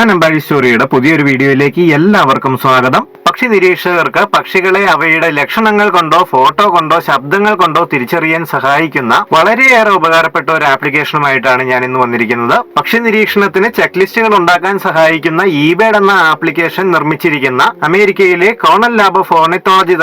അനമ്പാടി സ്റ്റോറിയുടെ പുതിയൊരു വീഡിയോയിലേക്ക് എല്ലാവർക്കും സ്വാഗതം. പക്ഷി നിരീക്ഷകർക്ക് പക്ഷികളെ അവയുടെ ലക്ഷണങ്ങൾ കൊണ്ടോ ഫോട്ടോ കൊണ്ടോ ശബ്ദങ്ങൾ കൊണ്ടോ തിരിച്ചറിയാൻ സഹായിക്കുന്ന വളരെയേറെ ഉപകാരപ്പെട്ട ഒരു ആപ്ലിക്കേഷനുമായിട്ടാണ് ഞാൻ ഇന്ന് വന്നിരിക്കുന്നത്. പക്ഷി നിരീക്ഷണത്തിന് ചെക്ക് ലിസ്റ്റുകൾ ഉണ്ടാക്കാൻ സഹായിക്കുന്ന ഇബേഡ് എന്ന ആപ്ലിക്കേഷൻ നിർമ്മിച്ചിരിക്കുന്ന അമേരിക്കയിലെ കോണൽ ലാബ് ഓഫ്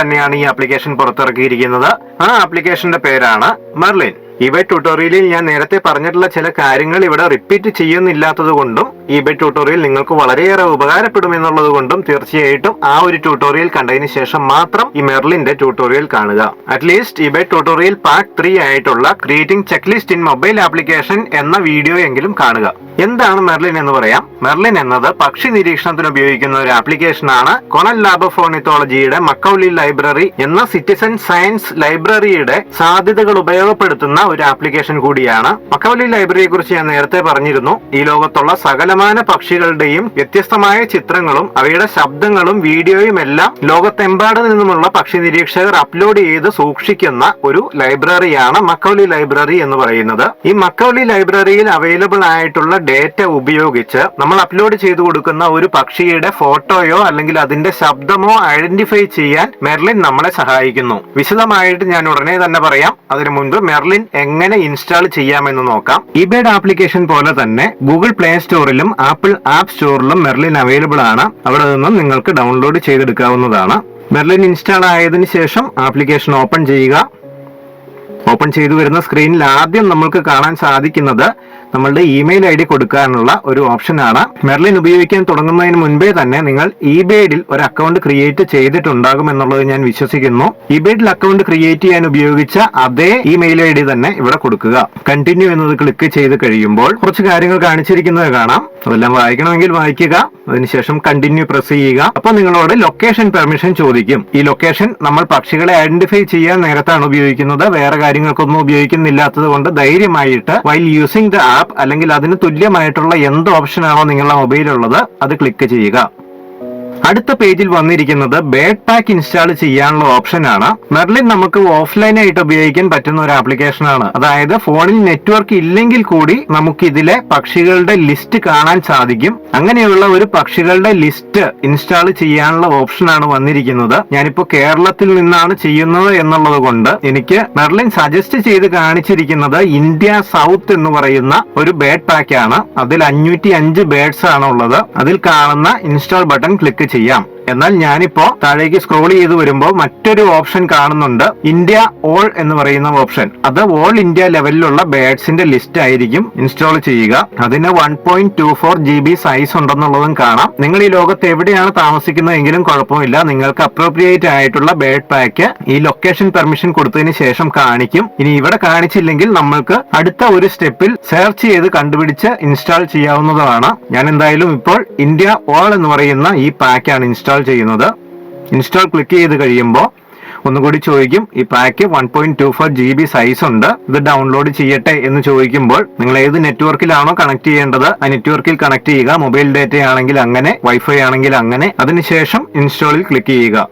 തന്നെയാണ് ഈ ആപ്ലിക്കേഷൻ പുറത്തിറക്കിയിരിക്കുന്നത്. ആ ആപ്ലിക്കേഷന്റെ പേരാണ് മെർലിൻ ഇബേ ട്യൂട്ടോറിയലിൽ ഞാൻ നേരത്തെ പറഞ്ഞിട്ടുള്ള ചില കാര്യങ്ങൾ ഇവിടെ റിപ്പീറ്റ് ചെയ്യുന്നില്ലാത്തത് കൊണ്ടും ഇബേ ട്യൂട്ടോറിയൽ നിങ്ങൾക്ക് വളരെയേറെ ഉപകാരപ്പെടും എന്നുള്ളത് കൊണ്ടും തീർച്ചയായിട്ടും ആ ഒരു ട്യൂട്ടോറിയൽ കണ്ടതിന് ശേഷം മാത്രം ഈ മെർലിന്റെ ട്യൂട്ടോറിയൽ കാണുക. അറ്റ്ലീസ്റ്റ് ഇബേ ട്യൂട്ടോറിയൽ പാർട്ട് ത്രീ ആയിട്ടുള്ള creating check list in mobile application എന്ന വീഡിയോ എങ്കിലും കാണുക. എന്താണ് മെർലിൻ എന്ന് പറയാം? മെർലിൻ എന്നത് പക്ഷി നിരീക്ഷണത്തിന് ഉപയോഗിക്കുന്ന ഒരു ആപ്ലിക്കേഷൻ ആണ്. കൊണൽ ലാബ് ഫോണിത്തോളജിയുടെ മക്കൌലി ലൈബ്രറി എന്ന സിറ്റിസൺ സയൻസ് ലൈബ്രറിയുടെ സാധ്യതകൾ ഉപയോഗപ്പെടുത്തുന്ന ഒരു ആപ്ലിക്കേഷൻ കൂടിയാണ്. മക്കവലി ലൈബ്രറിയെ കുറിച്ച് ഞാൻ നേരത്തെ പറഞ്ഞിരുന്നു. ഈ ലോകത്തുള്ള സകലമാന പക്ഷികളുടെയും വ്യത്യസ്തമായ ചിത്രങ്ങളും അവയുടെ ശബ്ദങ്ങളും വീഡിയോയും എല്ലാം ലോകത്തെമ്പാട് നിന്നുമുള്ള പക്ഷി നിരീക്ഷകർ അപ്ലോഡ് ചെയ്ത് സൂക്ഷിക്കുന്ന ഒരു ലൈബ്രറിയാണ് മക്കവലി ലൈബ്രറി എന്ന് പറയുന്നത്. ഈ മക്കവലി ലൈബ്രറിയിൽ അവൈലബിൾ ആയിട്ടുള്ള ഡേറ്റ ഉപയോഗിച്ച് നമ്മൾ അപ്ലോഡ് ചെയ്തു കൊടുക്കുന്ന ഒരു പക്ഷിയുടെ ഫോട്ടോയോ അല്ലെങ്കിൽ അതിന്റെ ശബ്ദമോ ഐഡന്റിഫൈ ചെയ്യാൻ മെർലിൻ നമ്മളെ സഹായിക്കുന്നു. വിശദമായിട്ട് ഞാൻ ഉടനെ തന്നെ പറയാം. അതിനു മുൻപ് മെർലിൻ എങ്ങനെ ഇൻസ്റ്റാൾ ചെയ്യാമെന്ന് നോക്കാം. ഇബേഡ് ആപ്ലിക്കേഷൻ പോലെ തന്നെ ഗൂഗിൾ പ്ലേ സ്റ്റോറിലും ആപ്പിൾ ആപ്പ് സ്റ്റോറിലും മെർലിൻ അവൈലബിൾ ആണ്. അവിടെ നിന്നും നിങ്ങൾക്ക് ഡൗൺലോഡ് ചെയ്തെടുക്കാവുന്നതാണ്. മെർലിൻ ഇൻസ്റ്റാൾ ആയതിനു ശേഷം ആപ്ലിക്കേഷൻ ഓപ്പൺ ചെയ്യുക. ഓപ്പൺ ചെയ്തു വരുന്ന സ്ക്രീനിൽ ആദ്യം നമ്മൾക്ക് കാണാൻ സാധിക്കുന്നത് നമ്മളുടെ ഇമെയിൽ ഐ ഡി കൊടുക്കാനുള്ള ഒരു ഓപ്ഷനാണ്. മെർലിൻ ഉപയോഗിക്കാൻ തുടങ്ങുന്നതിന് മുൻപേ തന്നെ നിങ്ങൾ ഇബേഡിൽ ഒരു അക്കൗണ്ട് ക്രിയേറ്റ് ചെയ്തിട്ടുണ്ടാകും എന്നുള്ളത് ഞാൻ വിശ്വസിക്കുന്നു. ഇബേഡിൽ അക്കൗണ്ട് ക്രിയേറ്റ് ചെയ്യാൻ ഉപയോഗിച്ച അതേ ഇമെയിൽ ഐ ഡി തന്നെ ഇവിടെ കൊടുക്കുക. കണ്ടിന്യൂ എന്നത് ക്ലിക്ക് ചെയ്ത് കഴിയുമ്പോൾ കുറച്ച് കാര്യങ്ങൾ കാണിച്ചിരിക്കുന്നത് കാണാം. അതെല്ലാം വായിക്കണമെങ്കിൽ വായിക്കുക. അതിനുശേഷം കണ്ടിന്യൂ പ്രസ് ചെയ്യുക. അപ്പൊ നിങ്ങളോട് ലൊക്കേഷൻ പെർമിഷൻ ചോദിക്കും. ഈ ലൊക്കേഷൻ നമ്മൾ പക്ഷികളെ ഐഡന്റിഫൈ ചെയ്യാൻ നേരത്താണ് ഉപയോഗിക്കുന്നത്. വേറെ കാര്യങ്ങൾക്കൊന്നും ഉപയോഗിക്കുന്നില്ലാത്തത് കൊണ്ട് ധൈര്യമായിട്ട് വൈൽ യൂസിംഗ് ദ അല്ലെങ്കിൽ അതിന് തുല്യമായിട്ടുള്ള എന്ത് ഓപ്ഷനാണോ നിങ്ങളുടെ മൊബൈലുള്ളത് അത് ക്ലിക്ക് ചെയ്യുക. അടുത്ത പേജിൽ വന്നിരിക്കുന്നത് ബേഡ് പാക്ക് ഇൻസ്റ്റാൾ ചെയ്യാനുള്ള ഓപ്ഷൻ ആണ്. മെർലിൻ നമുക്ക് ഓഫ്ലൈൻ ആയിട്ട് ഉപയോഗിക്കാൻ പറ്റുന്ന ഒരു ആപ്ലിക്കേഷൻ ആണ്. അതായത് ഫോണിൽ നെറ്റ്വർക്ക് ഇല്ലെങ്കിൽ കൂടി നമുക്ക് ഇതിലെ പക്ഷികളുടെ ലിസ്റ്റ് കാണാൻ സാധിക്കും. അങ്ങനെയുള്ള ഒരു പക്ഷികളുടെ ലിസ്റ്റ് ഇൻസ്റ്റാൾ ചെയ്യാനുള്ള ഓപ്ഷൻ ആണ് വന്നിരിക്കുന്നത്. ഞാനിപ്പോ കേരളത്തിൽ നിന്നാണ് ചെയ്യുന്നത് എന്നുള്ളത് കൊണ്ട് എനിക്ക് മെർലിൻ സജസ്റ്റ് ചെയ്ത് കാണിച്ചിരിക്കുന്നത് ഇന്ത്യ സൗത്ത് എന്ന് പറയുന്ന ഒരു ബേഡ് പാക്ക് ആണ്. അതിൽ അഞ്ഞൂറ്റി അഞ്ച് ബേഡ്സ് ആണ് ഉള്ളത് അതിൽ കാണുന്ന ഇൻസ്റ്റാൾ ബട്ടൺ ക്ലിക്ക് ചെയ്യാം. എന്നാൽ ഞാനിപ്പോ താഴേക്ക് സ്ക്രോൾ ചെയ്ത് വരുമ്പോൾ മറ്റൊരു ഓപ്ഷൻ കാണുന്നുണ്ട്. ഇന്ത്യ ഓൾ എന്ന് പറയുന്ന ഓപ്ഷൻ അത് ഓൾ ഇന്ത്യ ലെവലിലുള്ള ബേഡ്സിന്റെ ലിസ്റ്റ് ആയിരിക്കും ഇൻസ്റ്റാൾ ചെയ്യുക. അതിന് one point two four G B size ഉണ്ടെന്നുള്ളതും കാണാം. നിങ്ങൾ ഈ ലോകത്ത് എവിടെയാണ് താമസിക്കുന്നതെങ്കിലും കുഴപ്പമില്ല. നിങ്ങൾക്ക് അപ്രോപ്രിയേറ്റ് ആയിട്ടുള്ള ബേഡ് പാക്ക് ഈ ലൊക്കേഷൻ പെർമിഷൻ കൊടുത്തതിന് ശേഷം കാണിക്കും. ഇനി ഇവിടെ കാണിച്ചില്ലെങ്കിൽ നമ്മൾക്ക് അടുത്ത ഒരു സ്റ്റെപ്പിൽ സെർച്ച് ചെയ്ത് കണ്ടുപിടിച്ച് ഇൻസ്റ്റാൾ ചെയ്യാവുന്നതാണ്. ഞാൻ എന്തായാലും ഇപ്പോൾ ഇന്ത്യ ഓൾ എന്ന് പറയുന്ന ഈ പാക്കാണ് ഇൻസ്റ്റാൾ ചെയ്യുന്നത്. ഇൻസ്റ്റാൾ ക്ലിക്ക് ചെയ്ത് കഴിയുമ്പോൾ ഒന്നുകൂടി ചോദിക്കും ഈ pack one point two four G B size ഉണ്ട്. ഇത് ഡൗൺലോഡ് ചെയ്യട്ടെ? എന്ന് ചോദിക്കുമ്പോൾ നിങ്ങൾ ഏത് നെറ്റ്വർക്കിലാണോ കണക്ട് ചെയ്യേണ്ടത് ആ നെറ്റ്വർക്കിൽ കണക്ട് ചെയ്യുക. മൊബൈൽ ഡാറ്റ ആണെങ്കിൽ അങ്ങനെ വൈഫൈ ആണെങ്കിൽ അങ്ങനെ. അതിനുശേഷം ഇൻസ്റ്റാളിൽ ക്ലിക്ക് ചെയ്യുക.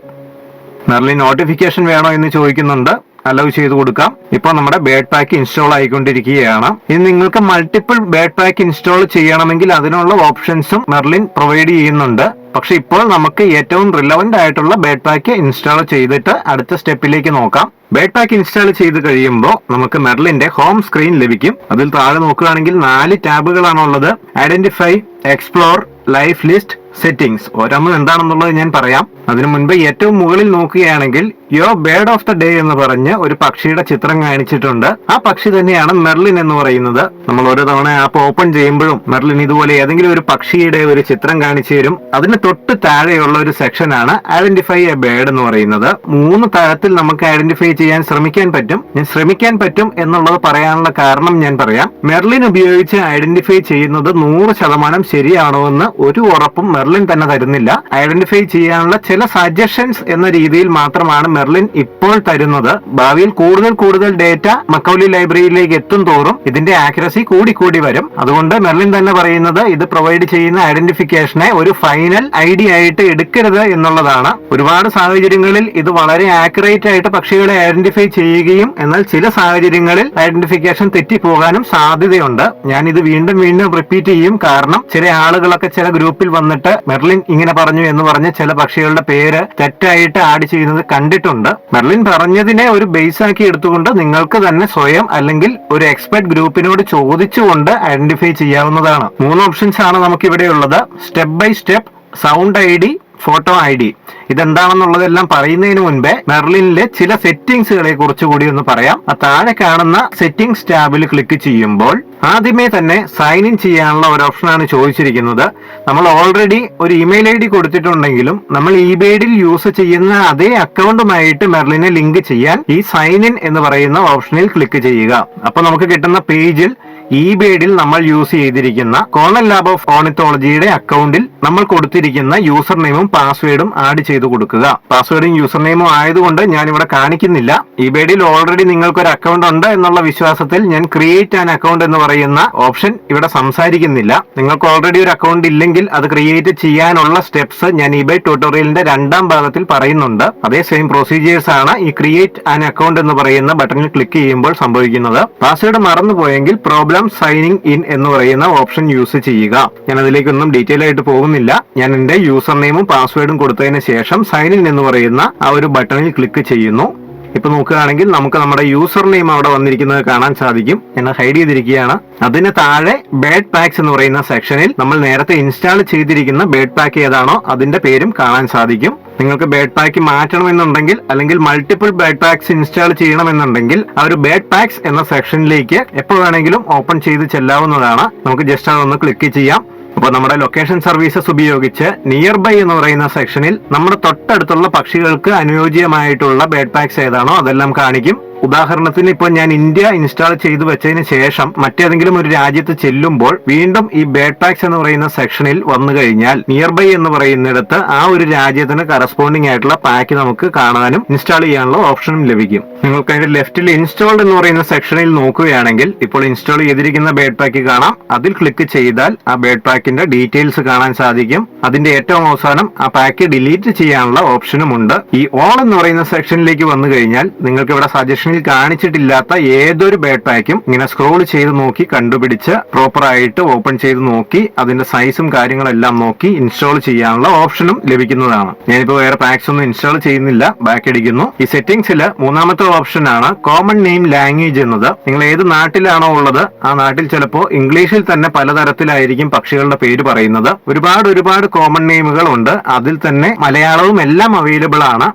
മെർലി നോട്ടിഫിക്കേഷൻ വേണോ എന്ന് ചോദിക്കുന്നുണ്ട്. അലവ് ചെയ്ത് കൊടുക്കാം. ഇപ്പോൾ നമ്മുടെ ബേഡ് പാക്ക് ഇൻസ്റ്റാൾ ആയിക്കൊണ്ടിരിക്കുകയാണ്. ഇനി നിങ്ങൾക്ക് മൾട്ടിപ്പിൾ ബേഡ് പാക്ക് ഇൻസ്റ്റാൾ ചെയ്യണമെങ്കിൽ അതിനുള്ള ഓപ്ഷൻസും മെർലിൻ പ്രൊവൈഡ് ചെയ്യുന്നുണ്ട്. പക്ഷെ ഇപ്പോൾ നമുക്ക് ഏറ്റവും റിലവന്റ് ആയിട്ടുള്ള ബേഡ് പാക്ക് ഇൻസ്റ്റാൾ ചെയ്തിട്ട് അടുത്ത സ്റ്റെപ്പിലേക്ക് നോക്കാം. ബേഡ് പാക്ക് ഇൻസ്റ്റാൾ ചെയ്ത് കഴിയുമ്പോൾ നമുക്ക് മെർലിന്റെ ഹോം സ്ക്രീൻ ലഭിക്കും. അതിൽ താഴെ നോക്കുകയാണെങ്കിൽ നാല് ടാബുകളാണ് ഉള്ളത്. Identify explore life list settings ഓരോന്നും എന്താണെന്നുള്ളത് ഞാൻ പറയാം. അതിനു മുൻപ് ഏറ്റവും മുകളിൽ നോക്കുകയാണെങ്കിൽ യോ ബേർഡ് ഓഫ് ദ ഡേ എന്ന് പറഞ്ഞ് ഒരു പക്ഷിയുടെ ചിത്രം കാണിച്ചിട്ടുണ്ട്. ആ പക്ഷി തന്നെയാണ് മെർലിൻ എന്ന് പറയുന്നത്. നമ്മൾ ഓരോ തവണ ആപ്പ് ഓപ്പൺ ചെയ്യുമ്പോഴും മെർലിൻ ഇതുപോലെ ഏതെങ്കിലും ഒരു പക്ഷിയുടെ ഒരു ചിത്രം കാണിച്ചു തരും. അതിന് തൊട്ട് താഴെയുള്ള ഒരു സെക്ഷനാണ് ഐഡന്റിഫൈ എ ബേർഡ് എന്ന് പറയുന്നത്. മൂന്ന് തരത്തിൽ നമുക്ക് ഐഡന്റിഫൈ ചെയ്യാൻ ശ്രമിക്കാൻ പറ്റും. ഞാൻ ശ്രമിക്കാൻ പറ്റും എന്നുള്ളത് പറയാനുള്ള കാരണം ഞാൻ പറയാം. മെർലിൻ ഉപയോഗിച്ച് ഐഡന്റിഫൈ ചെയ്യുന്നത് നൂറ് ശതമാനം ശരിയാണോ എന്ന് ഒരു ഉറപ്പും മെർലിൻ തന്നെ തരുന്നില്ല. ഐഡന്റിഫൈ ചെയ്യാനുള്ള ചില സജഷൻസ് എന്ന രീതിയിൽ മാത്രമാണ് മെർലിൻ ഇപ്പോൾ തരുന്നത് ഭാവിയിൽ കൂടുതൽ കൂടുതൽ ഡേറ്റ മക്കൌലി ലൈബ്രറിയിലേക്ക് എത്തും തോറും ഇതിന്റെ ആക്യുറസി കൂടിക്കൂടി കൂടി വരും. അതുകൊണ്ട് മെർലിൻ തന്നെ പറയുന്നത് ഇത് പ്രൊവൈഡ് ചെയ്യുന്ന ഐഡന്റിഫിക്കേഷനെ ഒരു ഫൈനൽ ഐ ഡി ആയിട്ട് എടുക്കരുത് എന്നുള്ളതാണ്. ഒരുപാട് സാഹചര്യങ്ങളിൽ ഇത് വളരെ ആക്യുറേറ്റ് ആയിട്ട് പക്ഷികളെ ഐഡന്റിഫൈ ചെയ്യുകയും എന്നാൽ ചില സാഹചര്യങ്ങളിൽ ഐഡന്റിഫിക്കേഷൻ തെറ്റിപ്പോകാനും സാധ്യതയുണ്ട്. ഞാൻ ഇത് വീണ്ടും വീണ്ടും റിപ്പീറ്റ് ചെയ്യും. കാരണം ചില ആളുകളൊക്കെ ചില ഗ്രൂപ്പിൽ വന്നിട്ട് മെർലിൻ ഇങ്ങനെ പറഞ്ഞു എന്ന് പറഞ്ഞ് ചില പക്ഷികളുടെ പേര് തെറ്റായിട്ട് ആഡ് ചെയ്യുന്നത് കണ്ടിട്ടുണ്ട് മെർലിൻ പറഞ്ഞതിനെ ഒരു ബേസ് ആക്കി എടുത്തുകൊണ്ട് നിങ്ങൾക്ക് തന്നെ സ്വയം അല്ലെങ്കിൽ ഒരു എക്സ്പെർട്ട് ഗ്രൂപ്പിനോട് ചോദിച്ചുകൊണ്ട് ഐഡന്റിഫൈ ചെയ്യാവുന്നതാണ്. മൂന്ന് ഓപ്ഷൻസ് ആണ് നമുക്ക് ഇവിടെ ഉള്ളത് step by step sound I D photo I D ഇതെന്താണെന്നുള്ളതെല്ലാം പറയുന്നതിന് മുൻപേ മെർലിനിലെ ചില സെറ്റിംഗ്സുകളെ കുറിച്ച് കൂടി ഒന്ന് പറയാം. ആ താഴെ കാണുന്ന സെറ്റിംഗ്സ് ടാബിൽ ക്ലിക്ക് ചെയ്യുമ്പോൾ ആദ്യമേ തന്നെ സൈൻ ഇൻ ചെയ്യാനുള്ള ഒരു ഓപ്ഷനാണ് ചോദിച്ചിരിക്കുന്നത്. നമ്മൾ ഓൾറെഡി ഒരു ഇമെയിൽ ഐ ഡി കൊടുത്തിട്ടുണ്ടെങ്കിലും നമ്മൾ ഇബേഡിൽ യൂസ് ചെയ്യുന്ന അതേ അക്കൗണ്ടുമായിട്ട് മെർലിനെ ലിങ്ക് ചെയ്യാൻ ഈ സൈൻ ഇൻ എന്ന് പറയുന്ന ഓപ്ഷനിൽ ക്ലിക്ക് ചെയ്യുക. അപ്പൊ നമുക്ക് കിട്ടുന്ന പേജിൽ ഇബേഡിൽ നമ്മൾ യൂസ് ചെയ്തിരിക്കുന്ന കോണൽ ലാബ് ഓഫ് ഓണിത്തോളജിയുടെ അക്കൗണ്ടിൽ നമ്മൾ കൊടുത്തിരിക്കുന്ന യൂസർ നെയിമും പാസ്വേഡും ആഡ് ചെയ്ത് കൊടുക്കുക. പാസ്വേഡും യൂസർ നെയിമും ആയതുകൊണ്ട് ഞാൻ ഇവിടെ കാണിക്കുന്നില്ല. ഈ ബേഡിൽ ഓൾറെഡി നിങ്ങൾക്ക് ഒരു അക്കൗണ്ട് ഉണ്ട് എന്നുള്ള വിശ്വാസത്തിൽ ഞാൻ ക്രിയേറ്റ് ആൻ അക്കൗണ്ട് എന്ന് പറയുന്ന ഓപ്ഷൻ ഇവിടെ സംസാരിക്കുന്നില്ല. നിങ്ങൾക്ക് ഓൾറെഡി ഒരു അക്കൗണ്ട് ഇല്ലെങ്കിൽ അത് ക്രിയേറ്റ് ചെയ്യാനുള്ള സ്റ്റെപ്സ് ഞാൻ ഈ ബൈ ട്യൂട്ടോറിയലിന്റെ രണ്ടാം ഭാഗത്തിൽ പറയുന്നുണ്ട്. അതേ സെയിം പ്രൊസീജിയേഴ്സ് ആണ് ഈ ക്രിയേറ്റ് ആൻ അക്കൗണ്ട് എന്ന് പറയുന്ന ബട്ടണിൽ ക്ലിക്ക് ചെയ്യുമ്പോൾ സംഭവിക്കുന്നത്. പാസ്വേഡ് മറന്നുപോയെങ്കിൽ പ്രോബ്ലം സൈനിങ് ഇൻ എന്ന് പറയുന്ന ഓപ്ഷൻ യൂസ് ചെയ്യുക. ഞാൻ അതിലേക്കൊന്നും ഡീറ്റെയിൽ ആയിട്ട് പോകുന്നില്ല. ഞാൻ എന്റെ യൂസർ നെയിമും പാസ്വേഡും കൊടുത്തതിന് ശേഷം സൈൻ ഇൻ എന്ന് പറയുന്ന ആ ഒരു ബട്ടണിൽ ക്ലിക്ക് ചെയ്യുന്നു. ഇപ്പൊ നോക്കുകയാണെങ്കിൽ നമുക്ക് നമ്മുടെ യൂസർ നെയിം അവിടെ വന്നിരിക്കുന്നത് കാണാൻ സാധിക്കും. ഞാൻ ഹൈഡ് ചെയ്തിരിക്കുകയാണ്. അതിന് താഴെ ബേഡ് പാക്സ് എന്ന് പറയുന്ന സെക്ഷനിൽ നമ്മൾ നേരത്തെ ഇൻസ്റ്റാൾ ചെയ്തിരിക്കുന്ന ബേഡ് പാക്ക് ഏതാണോ അതിന്റെ പേരും കാണാൻ സാധിക്കും. നിങ്ങൾക്ക് ബേഡ് പാക്ക് മാറ്റണമെന്നുണ്ടെങ്കിൽ അല്ലെങ്കിൽ മൾട്ടിപ്പിൾ ബേഡ് പാക്സ് ഇൻസ്റ്റാൾ ചെയ്യണമെന്നുണ്ടെങ്കിൽ ആ ഒരു ബേഡ് പാക്സ് എന്ന സെക്ഷനിലേക്ക് എപ്പോൾ വേണമെങ്കിലും ഓപ്പൺ ചെയ്ത് ചെല്ലാവുന്നതാണ്. നമുക്ക് ജസ്റ്റ് അതൊന്ന് ക്ലിക്ക് ചെയ്യാം. അപ്പോൾ നമ്മുടെ ലൊക്കേഷൻ സർവീസസ് ഉപയോഗിച്ച് നിയർ ബൈ എന്ന് പറയുന്ന സെക്ഷനിൽ നമ്മുടെ തൊട്ടടുത്തുള്ള പക്ഷികൾക്ക് അനുയോജ്യമായിട്ടുള്ള ബേഡ് പാക്സ് ഏതാണോ അതെല്ലാം കാണിക്കും. ഉദാഹരണത്തിന് ഇപ്പോൾ ഞാൻ ഇന്ത്യ ഇൻസ്റ്റാൾ ചെയ്തു വെച്ചതിന് ശേഷം മറ്റേതെങ്കിലും ഒരു രാജ്യത്ത് ചെല്ലുമ്പോൾ വീണ്ടും ഈ ബേഡ് പാക്സ് എന്ന് പറയുന്ന സെക്ഷനിൽ വന്നു കഴിഞ്ഞാൽ നിയർ ബൈ എന്ന് പറയുന്നിടത്ത് ആ ഒരു രാജ്യത്തിന് കറസ്പോണ്ടിങ് ആയിട്ടുള്ള പാക്ക് നമുക്ക് കാണാനും ഇൻസ്റ്റാൾ ചെയ്യാനുള്ള ഓപ്ഷനും ലഭിക്കും. നിങ്ങൾക്ക് അതിന്റെ ലെഫ്റ്റിൽ ഇൻസ്റ്റാൾഡ് എന്ന് പറയുന്ന സെക്ഷനിൽ നോക്കുകയാണെങ്കിൽ ഇപ്പോൾ ഇൻസ്റ്റാൾ ചെയ്തിരിക്കുന്ന ബേഡ് പാക്ക് കാണാം. അതിൽ ക്ലിക്ക് ചെയ്താൽ ആ ബേഡ് പാക്കിന്റെ ഡീറ്റെയിൽസ് കാണാൻ സാധിക്കും. അതിന്റെ ഏറ്റവും അവസാനം ആ പാക്ക് ഡിലീറ്റ് ചെയ്യാനുള്ള ഓപ്ഷനും ഉണ്ട്. ഈ ഓൾ എന്ന് പറയുന്ന സെക്ഷനിലേക്ക് വന്നു കഴിഞ്ഞാൽ നിങ്ങൾക്ക് ഇവിടെ സജഷനിൽ കാണിച്ചിട്ടില്ലാത്ത ഏതൊരു ബേഡ് പാക്കും ഇങ്ങനെ സ്ക്രോൾ ചെയ്ത് നോക്കി കണ്ടുപിടിച്ച് പ്രോപ്പർ ആയിട്ട് ഓപ്പൺ ചെയ്ത് നോക്കി അതിന്റെ സൈസും കാര്യങ്ങളെല്ലാം നോക്കി ഇൻസ്റ്റാൾ ചെയ്യാനുള്ള ഓപ്ഷനും ലഭിക്കുന്നതാണ്. ഞാനിപ്പോ വേറെ പാക്സ് ഒന്നും ഇൻസ്റ്റാൾ ചെയ്യുന്നില്ല ബാക്ക് അടിക്കുന്നു. ഈ സെറ്റിംഗ്സിൽ മൂന്നാമത്തെ ഓപ്ഷൻ ആണ് കോമൺ നെയിം ലാംഗ്വേജ് എന്നത്. നിങ്ങൾ ഏത് നാട്ടിലാണോ ഉള്ളത് ആ നാട്ടിൽ ചിലപ്പോൾ ഇംഗ്ലീഷിൽ തന്നെ പലതരത്തിലായിരിക്കും പക്ഷികളുടെ പേര് പറയുന്നത്. ഒരുപാട് ഒരുപാട് കോമൺ നെയിമുകൾ ഉണ്ട്. അതിൽ തന്നെ മലയാളവും എല്ലാം അവൈലബിൾ ആണ്.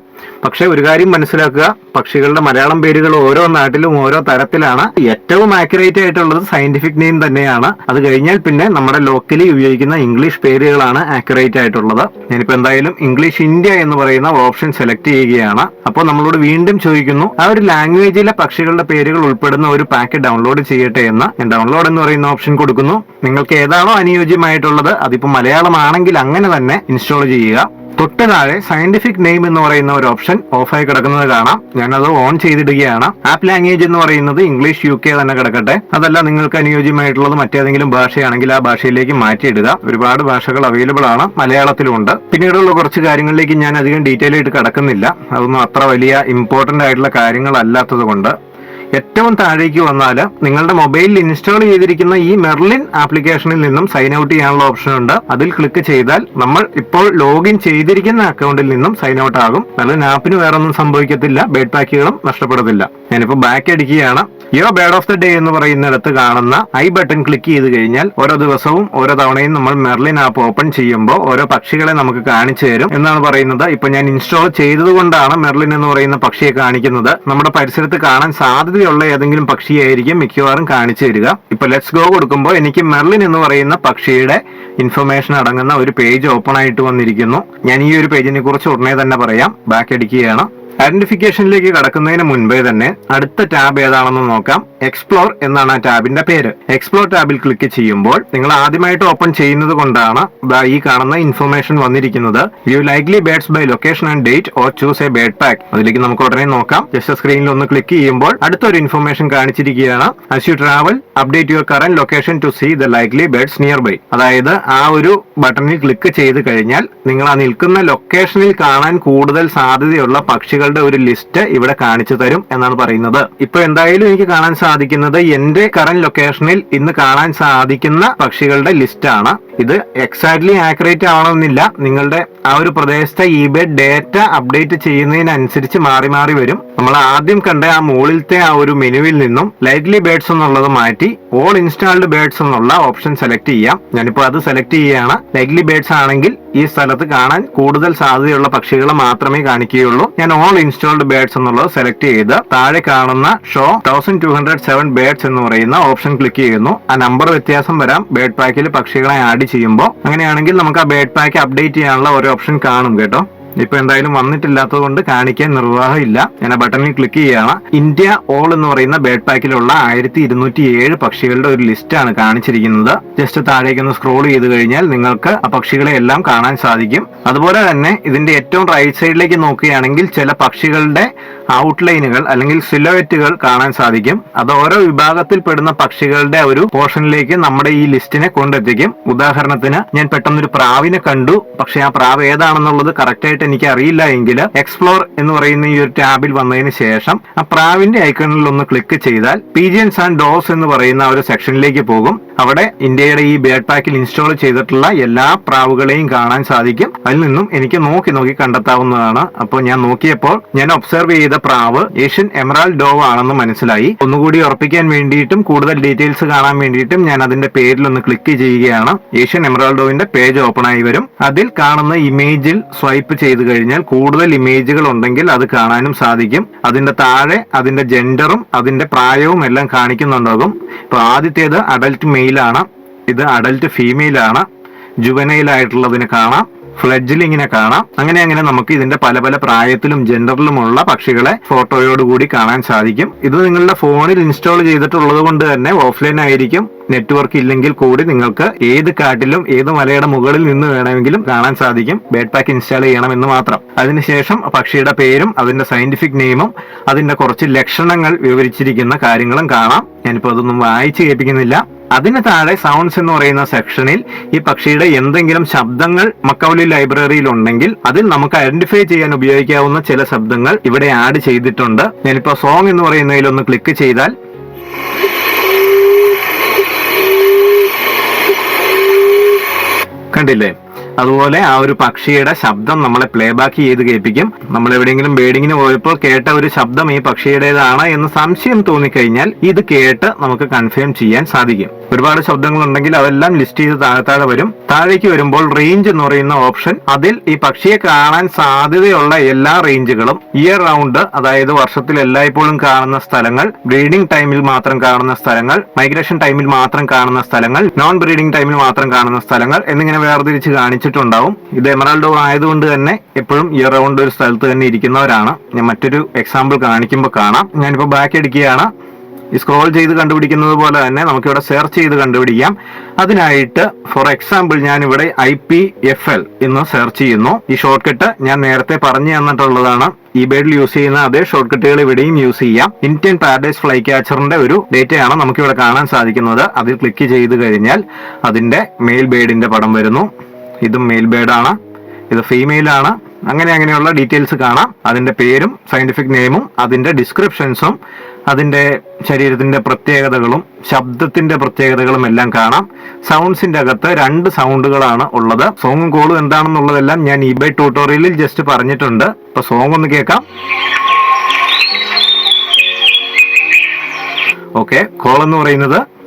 പക്ഷെ ഒരു കാര്യം മനസ്സിലാക്കുക പക്ഷികളുടെ മലയാളം പേരുകൾ ഓരോ നാട്ടിലും ഓരോ തരത്തിലാണ്. ഏറ്റവും ആക്യുറേറ്റ് ആയിട്ടുള്ളത് സയന്റിഫിക് നെയിം തന്നെയാണ്. അത് കഴിഞ്ഞാൽ പിന്നെ നമ്മുടെ ലോക്കലി ഉപയോഗിക്കുന്ന ഇംഗ്ലീഷ് പേരുകളാണ് ആക്യുറേറ്റ് ആയിട്ടുള്ളത്. ഞാനിപ്പോ എന്തായാലും ഇംഗ്ലീഷ് ഇന്ത്യ എന്ന് പറയുന്ന ഓപ്ഷൻ സെലക്ട് ചെയ്യുകയാണ്. അപ്പോൾ നമ്മളോട് വീണ്ടും ചോദിക്കുന്നു ആ ഒരു ലാംഗ്വേജിലെ പക്ഷികളുടെ പേരുകൾ ഉൾപ്പെടുന്ന ഒരു പാക്ക് ഡൗൺലോഡ് ചെയ്യട്ടെ എന്ന്. ഞാൻ ഡൗൺലോഡ് എന്ന് പറയുന്ന ഓപ്ഷൻ കൊടുക്കുന്നു. നിങ്ങൾക്ക് ഏതാണോ അനുയോജ്യമായിട്ടുള്ളത് അതിപ്പോ മലയാളമാണെങ്കിൽ അങ്ങനെ തന്നെ ഇൻസ്റ്റാൾ ചെയ്യുക. തൊട്ട് താഴെ സയന്റിഫിക് നെയിം എന്ന് പറയുന്ന ഒരു ഓപ്ഷൻ ഓഫായി കിടക്കുന്നത് കാണാം. ഞാനത് ഓൺ ചെയ്തിടുകയാണ്. ആപ്പ് ലാംഗ്വേജ് എന്ന് പറയുന്നത് ഇംഗ്ലീഷ് യു കെ തന്നെ കിടക്കട്ടെ. അതല്ല നിങ്ങൾക്ക് അനുയോജ്യമായിട്ടുള്ളത് മറ്റേതെങ്കിലും ഭാഷയാണെങ്കിൽ ആ ഭാഷയിലേക്ക് മാറ്റിയിടുക. ഒരുപാട് ഭാഷകൾ അവൈലബിൾ ആണ് മലയാളത്തിലുണ്ട് പിന്നീടുള്ള കുറച്ച് കാര്യങ്ങളിലേക്ക് ഞാൻ അധികം ഡീറ്റെയിൽ ആയിട്ട് കിടക്കുന്നില്ല. അതൊന്നും അത്ര വലിയ ഇമ്പോർട്ടന്റ് ആയിട്ടുള്ള കാര്യങ്ങളല്ലാത്തത് കൊണ്ട് ഏറ്റവും താഴേക്ക് വന്നാൽ നിങ്ങളുടെ മൊബൈലിൽ ഇൻസ്റ്റാൾ ചെയ്തിരിക്കുന്ന ഈ മെർലിൻ ആപ്ലിക്കേഷനിൽ നിന്നും സൈൻ ഔട്ട് ചെയ്യാനുള്ള ഓപ്ഷൻ ഉണ്ട്. അതിൽ ക്ലിക്ക് ചെയ്താൽ നമ്മൾ ഇപ്പോൾ ലോഗിൻ ചെയ്തിരിക്കുന്ന അക്കൗണ്ടിൽ നിന്നും സൈൻ ഔട്ട് ആകും. മെർലിൻ ആപ്പിന് വേറെ ഒന്നും സംഭവിക്കത്തില്ല ബേഡ് പാക്കുകളും നഷ്ടപ്പെടത്തില്ല. ഞാനിപ്പോൾ ബാക്ക് അടിക്കുകയാണ്. യോ ബേഡ് ഓഫ് ദ ഡേ എന്ന് പറയുന്നിടത്ത് കാണുന്ന ഐ ബട്ടൺ ക്ലിക്ക് ചെയ്ത് കഴിഞ്ഞാൽ ഓരോ ദിവസവും ഓരോ തവണയും നമ്മൾ മെർലിൻ ആപ്പ് ഓപ്പൺ ചെയ്യുമ്പോൾ ഓരോ പക്ഷികളെ നമുക്ക് കാണിച്ചു തരും എന്നാണ് പറയുന്നത്. ഇപ്പൊ ഞാൻ ഇൻസ്റ്റാൾ ചെയ്തതുകൊണ്ടാണ് മെർലിൻ എന്ന് പറയുന്ന പക്ഷിയെ കാണിക്കുന്നത്. നമ്മുടെ പരിസരത്ത് കാണാൻ സാധ്യതയുള്ള ഏതെങ്കിലും പക്ഷിയായിരിക്കും മിക്കവാറും കാണിച്ചു തരിക. ഇപ്പൊ ലെറ്റ്സ് ഗോ കൊടുക്കുമ്പോൾ എനിക്ക് മെർലിൻ എന്ന് പറയുന്ന പക്ഷിയുടെ ഇൻഫർമേഷൻ അടങ്ങുന്ന ഒരു പേജ് ഓപ്പൺ ആയിട്ട് വന്നിരിക്കുന്നു. ഞാൻ ഈ ഒരു പേജിനെ കുറിച്ച് ഉടനെ തന്നെ പറയാം. ബാക്ക് അടിക്കുകയാണ്. ഐഡന്റിഫിക്കേഷനിലേക്ക് കടക്കുന്നതിന് മുൻപേ തന്നെ അടുത്ത ടാബ് ഏതാണെന്ന് നോക്കാം. എക്സ്പ്ലോർ എന്നാണ് ആ ടാബിന്റെ പേര്. എക്സ്പ്ലോർ ടാബിൽ ക്ലിക്ക് ചെയ്യുമ്പോൾ നിങ്ങൾ ആദ്യമായിട്ട് ഓപ്പൺ ചെയ്യുന്നത് കൊണ്ടാണ് ഈ കാണുന്ന ഇൻഫർമേഷൻ വന്നിരിക്കുന്നത്. You likely birds by location and date or choose a bird pack അതിലേക്ക് നമുക്ക് ഉടനെ നോക്കാം. ജസ്റ്റ് സ്ക്രീനിൽ ഒന്ന് ക്ലിക്ക് ചെയ്യുമ്പോൾ അടുത്തൊരു information കാണിച്ചിരിക്കുകയാണ്. As you travel update your current location to see the likely birds nearby അതായത് ആ ഒരു ബട്ടണിൽ ക്ലിക്ക് ചെയ്ത് കഴിഞ്ഞാൽ നിങ്ങൾ ആ നിൽക്കുന്ന ലൊക്കേഷനിൽ കാണാൻ കൂടുതൽ സാധ്യതയുള്ള പക്ഷികളുടെ ഒരു ലിസ്റ്റ് ഇവിടെ കാണിച്ചു തരും എന്നാണ് പറയുന്നത്. ഇപ്പൊ എന്തായാലും എനിക്ക് കാണാൻ സാധിക്കുന്നത് എന്റെ കറന്റ് ലൊക്കേഷനിൽ ഇന്ന് കാണാൻ സാധിക്കുന്ന പക്ഷികളുടെ ലിസ്റ്റ് ആണ്. ഇത് എക്സാക്ട്ലി ആക്യുറേറ്റ് ആവണമെന്നില്ല. നിങ്ങളുടെ ആ ഒരു പ്രദേശത്തെ ഇബേ ഡേറ്റ അപ്ഡേറ്റ് ചെയ്യുന്നതിനനുസരിച്ച് മാറി മാറി വരും. നമ്മൾ ആദ്യം കണ്ട ആ മുകളിലത്തെ ആ ഒരു മെനുവിൽ നിന്നും ലൈറ്റ്ലി ബേഡ്സ് എന്നുള്ളത് മാറ്റി ഓൾ ഇൻസ്റ്റാൾഡ് ബേഡ്സ് എന്നുള്ള ഓപ്ഷൻ സെലക്ട് ചെയ്യാം. ഞാനിപ്പോൾ അത് സെലക്ട് ചെയ്യുകയാണ്. ലൈറ്റ്ലി ബേഡ്സ് ആണെങ്കിൽ ഈ സ്ഥലത്ത് കാണാൻ കൂടുതൽ സാധ്യതയുള്ള പക്ഷികളെ മാത്രമേ കാണിക്കുകയുള്ളൂ. ഞാൻ ഓൾ ഇൻസ്റ്റാൾഡ് ബേഡ്സ് എന്നുള്ളത് സെലക്ട് ചെയ്ത് താഴെ കാണുന്ന show thousand two hundred seven birds എന്ന് പറയുന്ന ഓപ്ഷൻ ക്ലിക്ക് ചെയ്യുന്നു. ആ നമ്പർ വ്യത്യാസം വരാം. ബേഡ് പാക്കിൽ പക്ഷികളെ ആഡ് ചെയ്യുമ്പോൾ അങ്ങനെയാണെങ്കിൽ നമുക്ക് ആ ബേഡ് പാക്ക് അപ്ഡേറ്റ് ചെയ്യാനുള്ള ഒരു ഓപ്ഷൻ കാണും കേട്ടോ. ഇപ്പൊ എന്തായാലും വന്നിട്ടില്ലാത്തത് കൊണ്ട് കാണിക്കാൻ നിർവാഹമില്ല. ഞാൻ ആ ബട്ടണിൽ ക്ലിക്ക് ചെയ്യണം ഇന്ത്യ ഓൾ എന്ന് പറയുന്ന ബേഡ് പാക്കിലുള്ള ആയിരത്തി ഇരുന്നൂറ്റി ഏഴ് പക്ഷികളുടെ ഒരു ലിസ്റ്റ് ആണ് കാണിച്ചിരിക്കുന്നത്. ജസ്റ്റ് താഴേക്ക് ഒന്ന് സ്ക്രോൾ ചെയ്ത് കഴിഞ്ഞാൽ നിങ്ങൾക്ക് ആ പക്ഷികളെ എല്ലാം കാണാൻ സാധിക്കും. അതുപോലെ തന്നെ ഇതിന്റെ ഏറ്റവും റൈറ്റ് സൈഡിലേക്ക് നോക്കുകയാണെങ്കിൽ ചില പക്ഷികളുടെ ഔട്ട്ലൈനുകൾ അല്ലെങ്കിൽ സിലോയറ്റുകൾ കാണാൻ സാധിക്കും. അത് ഓരോ വിഭാഗത്തിൽ പെടുന്ന പക്ഷികളുടെ ഒരു പോർഷനിലേക്ക് നമ്മുടെ ഈ ലിസ്റ്റിനെ കൊണ്ടെത്തിക്കും. ഉദാഹരണത്തിന് ഞാൻ പെട്ടെന്നൊരു പ്രാവിനെ കണ്ടു. പക്ഷെ ആ പ്രാവ് ഏതാണെന്നുള്ളത് കറക്റ്റ് ആയിട്ട് എനിക്ക് അറിയില്ല എങ്കിൽ എക്സ്പ്ലോർ എന്ന് പറയുന്ന ഈ ഒരു ടാബിൽ വന്നതിന് ശേഷം ആ പ്രാവിന്റെ ഐക്കണിൽ ഒന്ന് ക്ലിക്ക് ചെയ്താൽ പീജിയൻസ് ആൻഡ് ഡോസ് എന്ന് പറയുന്ന ഒരു സെക്ഷനിലേക്ക് പോകും. അവിടെ ഇന്ത്യയുടെ ഈ ബേഡ് പാക്കിൽ ഇൻസ്റ്റാൾ ചെയ്തിട്ടുള്ള എല്ലാ പ്രാവുകളെയും കാണാൻ സാധിക്കും. അതിൽ നിന്നും എനിക്ക് നോക്കി നോക്കി കണ്ടെത്താവുന്നതാണ്. അപ്പോൾ ഞാൻ നോക്കിയപ്പോൾ ഞാൻ ഒബ്സർവ് ചെയ്ത പ്രാവ് ഏഷ്യൻ എമറാൽ ഡോവ് ആണെന്ന് മനസ്സിലായി. ഒന്നുകൂടി ഉറപ്പിക്കാൻ വേണ്ടിയിട്ടും കൂടുതൽ ഡീറ്റെയിൽസ് കാണാൻ വേണ്ടിയിട്ടും ഞാൻ അതിന്റെ പേരിൽ ഒന്ന് ക്ലിക്ക് ചെയ്യുകയാണ്. ഏഷ്യൻ എമറാൾ ഡോവിന്റെ പേജ് ഓപ്പൺ ആയി വരും. അതിൽ കാണുന്ന ഇമേജിൽ സ്വൈപ്പ് ചെയ്ത് കഴിഞ്ഞാൽ കൂടുതൽ ഇമേജുകൾ ഉണ്ടെങ്കിൽ അത് കാണാനും സാധിക്കും. അതിന്റെ താഴെ അതിന്റെ ജെൻഡറും അതിന്റെ പ്രായവും എല്ലാം കാണിക്കുന്നുണ്ടാകും. ഇപ്പൊ ആദ്യത്തേത് അഡൽട്ട് ആണ് ഇത് അഡൽട്ട് ഫീമെയിലാണ് ആയിട്ടുള്ളതിന് കാണാം ഫ്ലഡ്ജിലിങ്ങിനെ കാണാം. അങ്ങനെ അങ്ങനെ നമുക്ക് ഇതിന്റെ പല പല പ്രായത്തിലും ജെൻഡറിലുമുള്ള പക്ഷികളെ ഫോട്ടോയോടുകൂടി കാണാൻ സാധിക്കും. ഇത് നിങ്ങളുടെ ഫോണിൽ ഇൻസ്റ്റാൾ ചെയ്തിട്ടുള്ളത് കൊണ്ട് തന്നെ ഓഫ്ലൈൻ ആയിരിക്കും. നെറ്റ്വർക്ക് ഇല്ലെങ്കിൽ കൂടി നിങ്ങൾക്ക് ഏത് കാട്ടിലും ഏത് മലയുടെ മുകളിൽ നിന്ന് വേണമെങ്കിലും കാണാൻ സാധിക്കും. ബേഡ് പാക്ക് ഇൻസ്റ്റാൾ ചെയ്യണമെന്ന് മാത്രം. അതിനുശേഷം പക്ഷിയുടെ പേരും അതിന്റെ സയന്റിഫിക് നെയിമും അതിന്റെ കുറച്ച് ലക്ഷണങ്ങൾ വിവരിച്ചിരിക്കുന്ന കാര്യങ്ങളും കാണാം. ഞാനിപ്പോൾ അതൊന്നും വായിച്ചു കേൾപ്പിക്കുന്നില്ല. അതിന് താഴെ സൗണ്ട്സ് എന്ന് പറയുന്ന സെക്ഷനിൽ ഈ പക്ഷിയുടെ എന്തെങ്കിലും ശബ്ദങ്ങൾ മക്കൗലി ലൈബ്രറിയിൽ ഉണ്ടെങ്കിൽ അതിൽ നമുക്ക് ഐഡന്റിഫൈ ചെയ്യാൻ ഉപയോഗിക്കാവുന്ന ചില ശബ്ദങ്ങൾ ഇവിടെ ആഡ് ചെയ്തിട്ടുണ്ട്. ഞാനിപ്പോ സോങ് എന്ന് പറയുന്നതിൽ ഒന്ന് ക്ലിക്ക് ചെയ്താൽ കണ്ടില്ലേ? അതുപോലെ ആ ഒരു പക്ഷിയുടെ ശബ്ദം നമ്മളെ പ്ലേ ബാക്ക് ചെയ്ത് കേൾപ്പിക്കും. നമ്മൾ എവിടെയെങ്കിലും ബേഡിങ്ങിന് പോയപ്പോൾ കേട്ട ഒരു ശബ്ദം ഈ പക്ഷിയുടേതാണ് എന്ന് സംശയം തോന്നിക്കഴിഞ്ഞാൽ ഇത് കേട്ട് നമുക്ക് കൺഫേം ചെയ്യാൻ സാധിക്കും. ഒരുപാട് ശബ്ദങ്ങൾ ഉണ്ടെങ്കിൽ അതെല്ലാം ലിസ്റ്റ് ചെയ്ത് താഴെ താഴെ വരും. താഴേക്ക് വരുമ്പോൾ റേഞ്ച് എന്ന് പറയുന്ന ഓപ്ഷൻ അതിൽ ഈ പക്ഷിയെ കാണാൻ സാധ്യതയുള്ള എല്ലാ റേഞ്ചുകളും ഇയർ റൗണ്ട് അതായത് വർഷത്തിൽ എല്ലായ്പ്പോഴും കാണുന്ന സ്ഥലങ്ങൾ ബ്രീഡിംഗ് ടൈമിൽ മാത്രം കാണുന്ന സ്ഥലങ്ങൾ മൈഗ്രേഷൻ ടൈമിൽ മാത്രം കാണുന്ന സ്ഥലങ്ങൾ നോൺ ബ്രീഡിംഗ് ടൈമിൽ മാത്രം കാണുന്ന സ്ഥലങ്ങൾ എന്നിങ്ങനെ വേർതിരിച്ച് കാണിച്ചിട്ടുണ്ടാവും. ഇത് എമറാൾഡോ ആയതുകൊണ്ട് തന്നെ എപ്പോഴും ഇയർ റൗണ്ട് ഒരു സ്ഥലത്ത് തന്നെ ഇരിക്കുന്നവരാണ്. ഞാൻ മറ്റൊരു എക്സാമ്പിൾ കാണിക്കുമ്പോൾ കാണാം. ഞാനിപ്പോൾ ബാക്ക് അടിക്കുകയാണ് ഈ സ്ക്രോൾ ചെയ്ത് കണ്ടുപിടിക്കുന്നത് പോലെ തന്നെ നമുക്കിവിടെ സെർച്ച് ചെയ്ത് കണ്ടുപിടിക്കാം. അതിനായിട്ട് ഫോർ എക്സാമ്പിൾ ഞാൻ ഇവിടെ ഐ പി എഫ് എൽ എന്ന് സെർച്ച് ചെയ്യുന്നു. ഈ ഷോർട്ട് കട്ട് ഞാൻ നേരത്തെ പറഞ്ഞു തന്നിട്ടുള്ളതാണ്. ഈ ബേഡിൽ യൂസ് ചെയ്യുന്ന അതേ ഷോർട്ട് കട്ടുകൾ ഇവിടെയും യൂസ് ചെയ്യാം. ഇന്ത്യൻ പാരഡൈസ് ഫ്ലൈ ക്യാച്ചറിന്റെ ഒരു ഡേറ്റയാണ് നമുക്കിവിടെ കാണാൻ സാധിക്കുന്നത്. അതിൽ ക്ലിക്ക് ചെയ്ത് കഴിഞ്ഞാൽ അതിന്റെ മെയിൽ ബേഡിന്റെ പടം വരുന്നു. ഇതും മെയിൽ ബേഡാണ് ഇത് ഫീമെയിൽ ആണ്. അങ്ങനെ അങ്ങനെയുള്ള ഡീറ്റെയിൽസ് കാണാം. അതിന്റെ പേരും സയന്റിഫിക് നെയിമും അതിന്റെ ഡിസ്ക്രിപ്ഷൻസും അതിന്റെ ശരീരത്തിന്റെ പ്രത്യേകതകളും ശബ്ദത്തിന്റെ പ്രത്യേകതകളും എല്ലാം കാണാം. സൗണ്ട്സിന്റെ അകത്ത് രണ്ട് സൗണ്ടുകളാണ് ഉള്ളത്. സോങ്ങും കോളും എന്താണെന്നുള്ളതെല്ലാം ഞാൻ ഈ ബൈ ട്യൂട്ടോറിയലിൽ ജസ്റ്റ് പറഞ്ഞിട്ടുണ്ട്. അപ്പോൾ സോങ് ഒന്ന് കേൾക്കാം. ഓക്കെ കോൾ എന്ന് പറയുന്നത്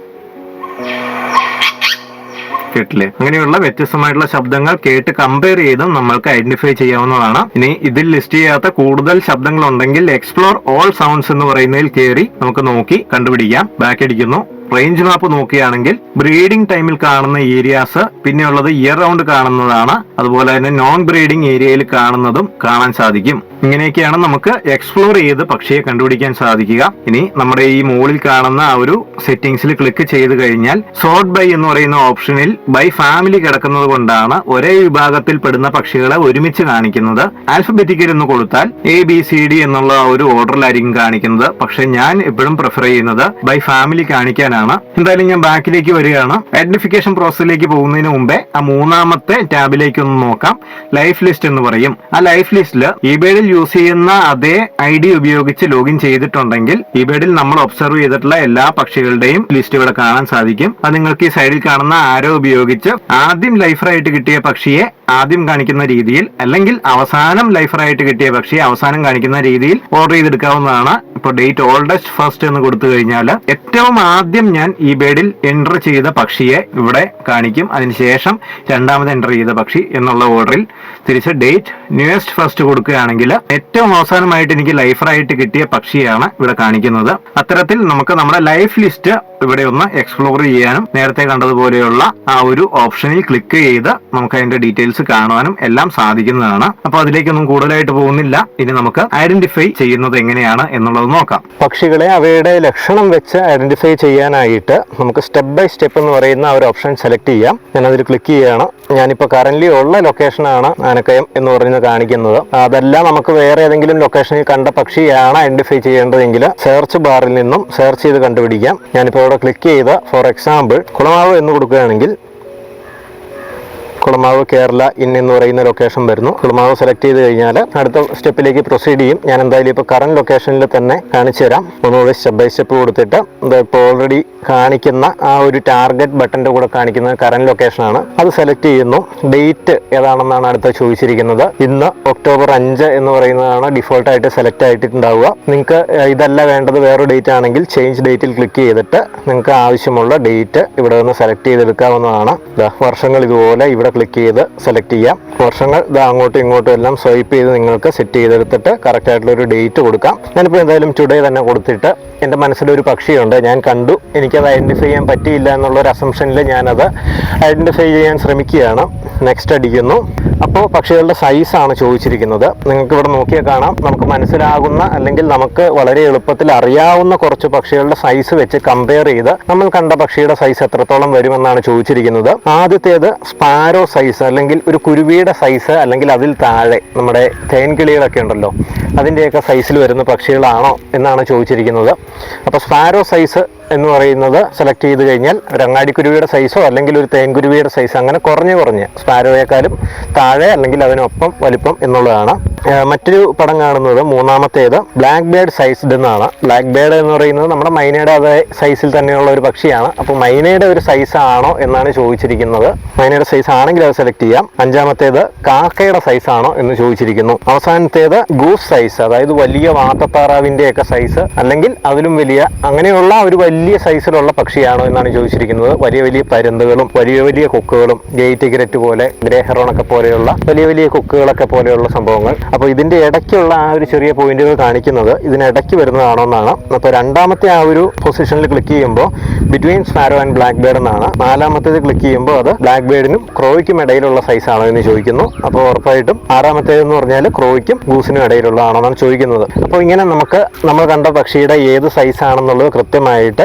കേട്ടില്ലേ ഇങ്ങനെയുള്ള വ്യത്യസ്തമായിട്ടുള്ള ശബ്ദങ്ങൾ കേട്ട് കമ്പയർ ചെയ്തും നമ്മൾക്ക് ഐഡന്റിഫൈ ചെയ്യാവുന്നതാണ്. ഇനി ഇതിൽ ലിസ്റ്റ് ചെയ്യാത്ത കൂടുതൽ ശബ്ദങ്ങൾ ഉണ്ടെങ്കിൽ എക്സ്പ്ലോർ ഓൾ സൗണ്ട്സ് എന്ന് പറയുന്നതിൽ കയറി നമുക്ക് നോക്കി കണ്ടുപിടിക്കാം. ബാക്ക് അടിക്കുന്നു. റേഞ്ച് മാപ്പ് നോക്കുകയാണെങ്കിൽ ബ്രീഡിംഗ് ടൈമിൽ കാണുന്ന ഏരിയാസ് പിന്നെയുള്ളത് ഇയർ റൗണ്ട് കാണുന്നതാണ്. അതുപോലെ തന്നെ നോൺ ബ്രീഡിംഗ് ഏരിയയിൽ കാണുന്നതും കാണാൻ സാധിക്കും. ഇങ്ങനെയൊക്കെയാണ് നമുക്ക് എക്സ്പ്ലോർ ചെയ്ത് പക്ഷിയെ കണ്ടുപിടിക്കാൻ സാധിക്കുക. ഇനി നമ്മുടെ ഈ മുകളിൽ കാണുന്ന ആ ഒരു സെറ്റിംഗ്സിൽ ക്ലിക്ക് ചെയ്ത് കഴിഞ്ഞാൽ സോർട്ട് ബൈ എന്ന് പറയുന്ന ഓപ്ഷനിൽ ബൈ ഫാമിലി കിടക്കുന്നത് കൊണ്ടാണ് ഒരേ വിഭാഗത്തിൽ പെടുന്ന പക്ഷികളെ ഒരുമിച്ച് കാണിക്കുന്നത്. ആൽഫബറ്റിക്കൽ എന്ന് കൊടുത്താൽ എ ബി സി ഡി എന്നുള്ള ഒരു ഓർഡറിലായിരിക്കും കാണിക്കുന്നത്. പക്ഷെ ഞാൻ എപ്പോഴും പ്രിഫർ ചെയ്യുന്നത് ബൈ ഫാമിലി കാണിക്കാനാണ് എന്തായാലും ഞാൻ ബാക്കിലേക്ക് വരികയാണ്. ഐഡന്റിഫിക്കേഷൻ പ്രോസസ്സിലേക്ക് പോകുന്നതിന് മുമ്പേ ആ മൂന്നാമത്തെ ടാബിലേക്ക് ഒന്ന് നോക്കാം. ലൈഫ് ലിസ്റ്റ് എന്ന് പറയും. ആ ലൈഫ് ലിസ്റ്റിൽ ഇബേഡിൽ യൂസ് ചെയ്യുന്ന അതേ ഐ ഡി ഉപയോഗിച്ച് ലോഗിൻ ചെയ്തിട്ടുണ്ടെങ്കിൽ ഇബേഡിൽ നമ്മൾ ഒബ്സർവ് ചെയ്തിട്ടുള്ള എല്ലാ പക്ഷികളുടെയും ലിസ്റ്റ് ഇവിടെ കാണാൻ സാധിക്കും. അത് നിങ്ങൾക്ക് ഈ സൈഡിൽ കാണുന്ന ആരോ ഉപയോഗിച്ച് ആദ്യം ലൈഫറായിട്ട് കിട്ടിയ പക്ഷിയെ ആദ്യം കാണിക്കുന്ന രീതിയിൽ അല്ലെങ്കിൽ അവസാനം ലൈഫറായിട്ട് കിട്ടിയ പക്ഷിയെ അവസാനം കാണിക്കുന്ന രീതിയിൽ ഓർഡർ ചെയ്തെടുക്കാവുന്നതാണ്. ഇപ്പോൾ ഡേറ്റ് ഓൾഡസ്റ്റ് ഫസ്റ്റ് എന്ന് കൊടുത്തു കഴിഞ്ഞാൽ ഏറ്റവും ആദ്യം ഞാൻ ഈ ബേഡിൽ എന്റർ ചെയ്ത പക്ഷിയെ ഇവിടെ കാണിക്കും. അതിനുശേഷം രണ്ടാമത് എന്റർ ചെയ്ത പക്ഷി എന്നുള്ള ഓർഡറിൽ തിരിച്ച് ഡേറ്റ് ന്യൂയസ്റ്റ് ഫസ്റ്റ് കൊടുക്കുകയാണെങ്കിൽ ഏറ്റവും അവസാനമായിട്ട് എനിക്ക് ലൈഫറായിട്ട് കിട്ടിയ പക്ഷിയാണ് ഇവിടെ കാണിക്കുന്നത്. അത്തരത്തിൽ നമുക്ക് നമ്മുടെ ലൈഫ് ലിസ്റ്റ് ഇവിടെ ഒന്ന് എക്സ്പ്ലോർ ചെയ്യാനും നേരത്തെ കണ്ടതുപോലെയുള്ള ആ ഒരു ഓപ്ഷനിൽ ക്ലിക്ക് ചെയ്ത് നമുക്ക് അതിന്റെ ഡീറ്റെയിൽസ് കാണുവാനും എല്ലാം സാധിക്കുന്നതാണ്. അപ്പൊ അതിലേക്കൊന്നും കൂടുതലായിട്ട് പോകുന്നില്ല. ഇനി നമുക്ക് ഐഡന്റിഫൈ ചെയ്യുന്നത് എങ്ങനെയാണ് എന്നുള്ളത് നോക്കാം. പക്ഷികളെ അവയുടെ ലക്ഷണം വെച്ച് ഐഡന്റിഫൈ ചെയ്യാനായിട്ട് നമുക്ക് സ്റ്റെപ്പ് ബൈ സ്റ്റെപ്പ് എന്ന് പറയുന്ന ഒരു ഓപ്ഷൻ സെലക്ട് ചെയ്യാം. ഞാൻ അതിൽ ക്ലിക്ക് ചെയ്യുകയാണ്. ഞാനിപ്പോൾ കറന്റ് ഉള്ള ലൊക്കേഷനാണ് ആനക്കയം എന്ന് പറയുന്നത് കാണിക്കുന്നത്. അതെല്ലാം നമുക്ക് വേറെ ഏതെങ്കിലും ലൊക്കേഷനിൽ കണ്ട പക്ഷിയാണ് ഐഡന്റിഫൈ ചെയ്യേണ്ടതെങ്കിൽ സെർച്ച് ബാറിൽ നിന്നും സെർച്ച് ചെയ്ത് കണ്ടുപിടിക്കാം. ഞാനിപ്പോൾ അവിടെ ക്ലിക്ക് ചെയ്ത് ഫോർ എക്സാമ്പിൾ കുളമാവ് എന്ന് കൊടുക്കുകയാണെങ്കിൽ കുളമാവ് കേരള ഇൻ എന്ന് പറയുന്ന ലൊക്കേഷൻ വരുന്നു. കുളമാവ് സെലക്ട് ചെയ്ത് കഴിഞ്ഞാൽ അടുത്ത സ്റ്റെപ്പിലേക്ക് പ്രൊസീഡ് ചെയ്യും. ഞാൻ എന്തായാലും ഇപ്പോൾ കറണ്ട് ലൊക്കേഷനിൽ തന്നെ കാണിച്ചു തരാം. ഒന്നുകൂടി സ്റ്റെപ്പ് ബൈ സ്റ്റെപ്പ് കൊടുത്തിട്ട് ഇപ്പോൾ ഓൾറെഡി കാണിക്കുന്ന ആ ഒരു ടാർഗറ്റ് ബട്ടന്റെ കൂടെ കാണിക്കുന്ന കറണ്ട് ലൊക്കേഷനാണ് അത് സെലക്ട് ചെയ്യുന്നു. ഡേറ്റ് ഏതാണെന്നാണ് അടുത്ത ചോദിച്ചിരിക്കുന്നത്. ഇന്ന് ഒക്ടോബർ അഞ്ച് എന്ന് പറയുന്നതാണ് ഡിഫോൾട്ട് ആയിട്ട് സെലക്ട് ആയിട്ടുണ്ടാവുക നിങ്ങൾക്ക് ഇതല്ല വേണ്ടത് വേറൊരു ഡേറ്റ് ആണെങ്കിൽ ചേഞ്ച് ഡേറ്റിൽ ക്ലിക്ക് ചെയ്തിട്ട് നിങ്ങൾക്ക് ആവശ്യമുള്ള ഡേറ്റ് ഇവിടെ നിന്ന് സെലക്ട് ചെയ്തെടുക്കാവുന്നതാണ്. വർഷങ്ങൾ ഇതുപോലെ ഇവിടെ ക്ലിക്ക് ചെയ്ത് സെലക്ട് ചെയ്യാം. വർഷങ്ങൾ ഇത് അങ്ങോട്ടും ഇങ്ങോട്ടും എല്ലാം സ്വൈപ്പ് ചെയ്ത് നിങ്ങൾക്ക് സെറ്റ് ചെയ്തെടുത്തിട്ട് കറക്റ്റ് ആയിട്ടുള്ള ഒരു ഡേറ്റ് കൊടുക്കാം. ഞാനിപ്പോൾ എന്തായാലും ടുഡേ തന്നെ കൊടുത്തിട്ട് എന്റെ മനസ്സിലൊരു പക്ഷിയുണ്ട്. ഞാൻ കണ്ടു. എനിക്കത് ഐഡന്റിഫൈ ചെയ്യാൻ പറ്റിയില്ല എന്നുള്ളൊരു അസംഷനിൽ ഞാനത് ഐഡന്റിഫൈ ചെയ്യാൻ ശ്രമിക്കുകയാണ്. നെക്സ്റ്റ് അടിക്കുന്നു. അപ്പോൾ പക്ഷികളുടെ സൈസാണ് ചോദിച്ചിരിക്കുന്നത്. നിങ്ങൾക്ക് ഇവിടെ നോക്കിയാൽ കാണാം. നമുക്ക് മനസ്സിലാകുന്ന അല്ലെങ്കിൽ നമുക്ക് വളരെ എളുപ്പത്തിൽ അറിയാവുന്ന കുറച്ച് പക്ഷികളുടെ സൈസ് വെച്ച് കമ്പയർ ചെയ്ത് നമ്മൾ കണ്ട പക്ഷിയുടെ സൈസ് എത്രത്തോളം വരുമെന്നാണ് ചോദിച്ചിരിക്കുന്നത്. ആദ്യത്തേത് സ്പാരോ സൈസ് അല്ലെങ്കിൽ ഒരു കുരുവിയുടെ സൈസ് അല്ലെങ്കിൽ അതിൽ താഴെ നമ്മുടെ തേൻകിളികളൊക്കെ ഉണ്ടല്ലോ അതിന്റെയൊക്കെ സൈസിൽ വരുന്ന പക്ഷികളാണോ എന്നാണ് ചോദിച്ചിരിക്കുന്നത്. അപ്പോൾ സ്പാരോ സൈസ് എന്ന് പറയുന്നത് സെലക്ട് ചെയ്ത് കഴിഞ്ഞാൽ ഒരു അങ്ങാടിക്കുരുവിയുടെ സൈസോ അല്ലെങ്കിൽ ഒരു തേൻകുരുവിയുടെ സൈസ് അങ്ങനെ കുറഞ്ഞ് കുറഞ്ഞ് സ്പാരോയേക്കാളും താഴെ അല്ലെങ്കിൽ അതിനൊപ്പം വലിപ്പം എന്നുള്ളതാണ്. മറ്റൊരു പടം കാണുന്നത് മൂന്നാമത്തേത് ബ്ലാക്ക് ബേർഡ് സൈസ്ഡ് എന്നാണ്. ബ്ലാക്ക് ബേർഡ് എന്ന് പറയുന്നത് നമ്മുടെ മൈനയുടെ അതേ സൈസിൽ തന്നെയുള്ള ഒരു പക്ഷിയാണ്. അപ്പോൾ മൈനയുടെ ഒരു സൈസ് ആണോ എന്നാണ് ചോദിച്ചിരിക്കുന്നത്. മൈനയുടെ സൈസ് ആണെങ്കിൽ അത് സെലക്ട് ചെയ്യാം. അഞ്ചാമത്തേത് കാക്കയുടെ സൈസ് ആണോ എന്ന് ചോദിച്ചിരിക്കുന്നു. അവസാനത്തേത് ഗൂസ് സൈസ് അതായത് വലിയ വാത്തത്താറാവിന്റെ ഒക്കെ സൈസ് അല്ലെങ്കിൽ അതിലും വലിയ അങ്ങനെയുള്ള ഒരു വലിയ സൈസിലുള്ള പക്ഷിയാണോ എന്നാണ് ചോദിച്ചിരിക്കുന്നത്. വലിയ വലിയ പരുന്തുകളും വലിയ വലിയ കൊക്കുകളും ഗേറ്റ് ഗ്രറ്റ് പോലെ ഗ്രേഹറോണൊക്കെ പോലെയുള്ള വലിയ വലിയ കൊക്കുകളൊക്കെ പോലെയുള്ള സംഭവങ്ങൾ. അപ്പോൾ ഇതിന്റെ ഇടയ്ക്കുള്ള ആ ഒരു ചെറിയ പോയിന്റുകൾ കാണിക്കുന്നത് ഇതിനിടയ്ക്ക് വരുന്നതാണോ എന്നാണ്. അപ്പോൾ രണ്ടാമത്തെ ആ ഒരു പൊസിഷനിൽ ക്ലിക്ക് ചെയ്യുമ്പോൾ between sparrow and black bird എന്നാണ്. നാലാമത്തേത് ക്ലിക്ക് ചെയ്യുമ്പോൾ അത് ബ്ലാക്ക് ബേർഡിനും ക്രോയ്ക്കും ഇടയിലുള്ള സൈസ് ആണോ എന്ന് ചോദിക്കുന്നു. അപ്പോൾ ഉറപ്പായിട്ടും ആറാമത്തേത് എന്ന് പറഞ്ഞാൽ ക്രോയ്ക്കും ഗൂസിനും ഇടയിലുള്ളതാണോ എന്നാണ് ചോദിക്കുന്നത്. അപ്പോൾ ഇങ്ങനെ നമുക്ക് നമ്മൾ കണ്ട പക്ഷിയുടെ ഏത് സൈസ് ആണെന്നുള്ളത്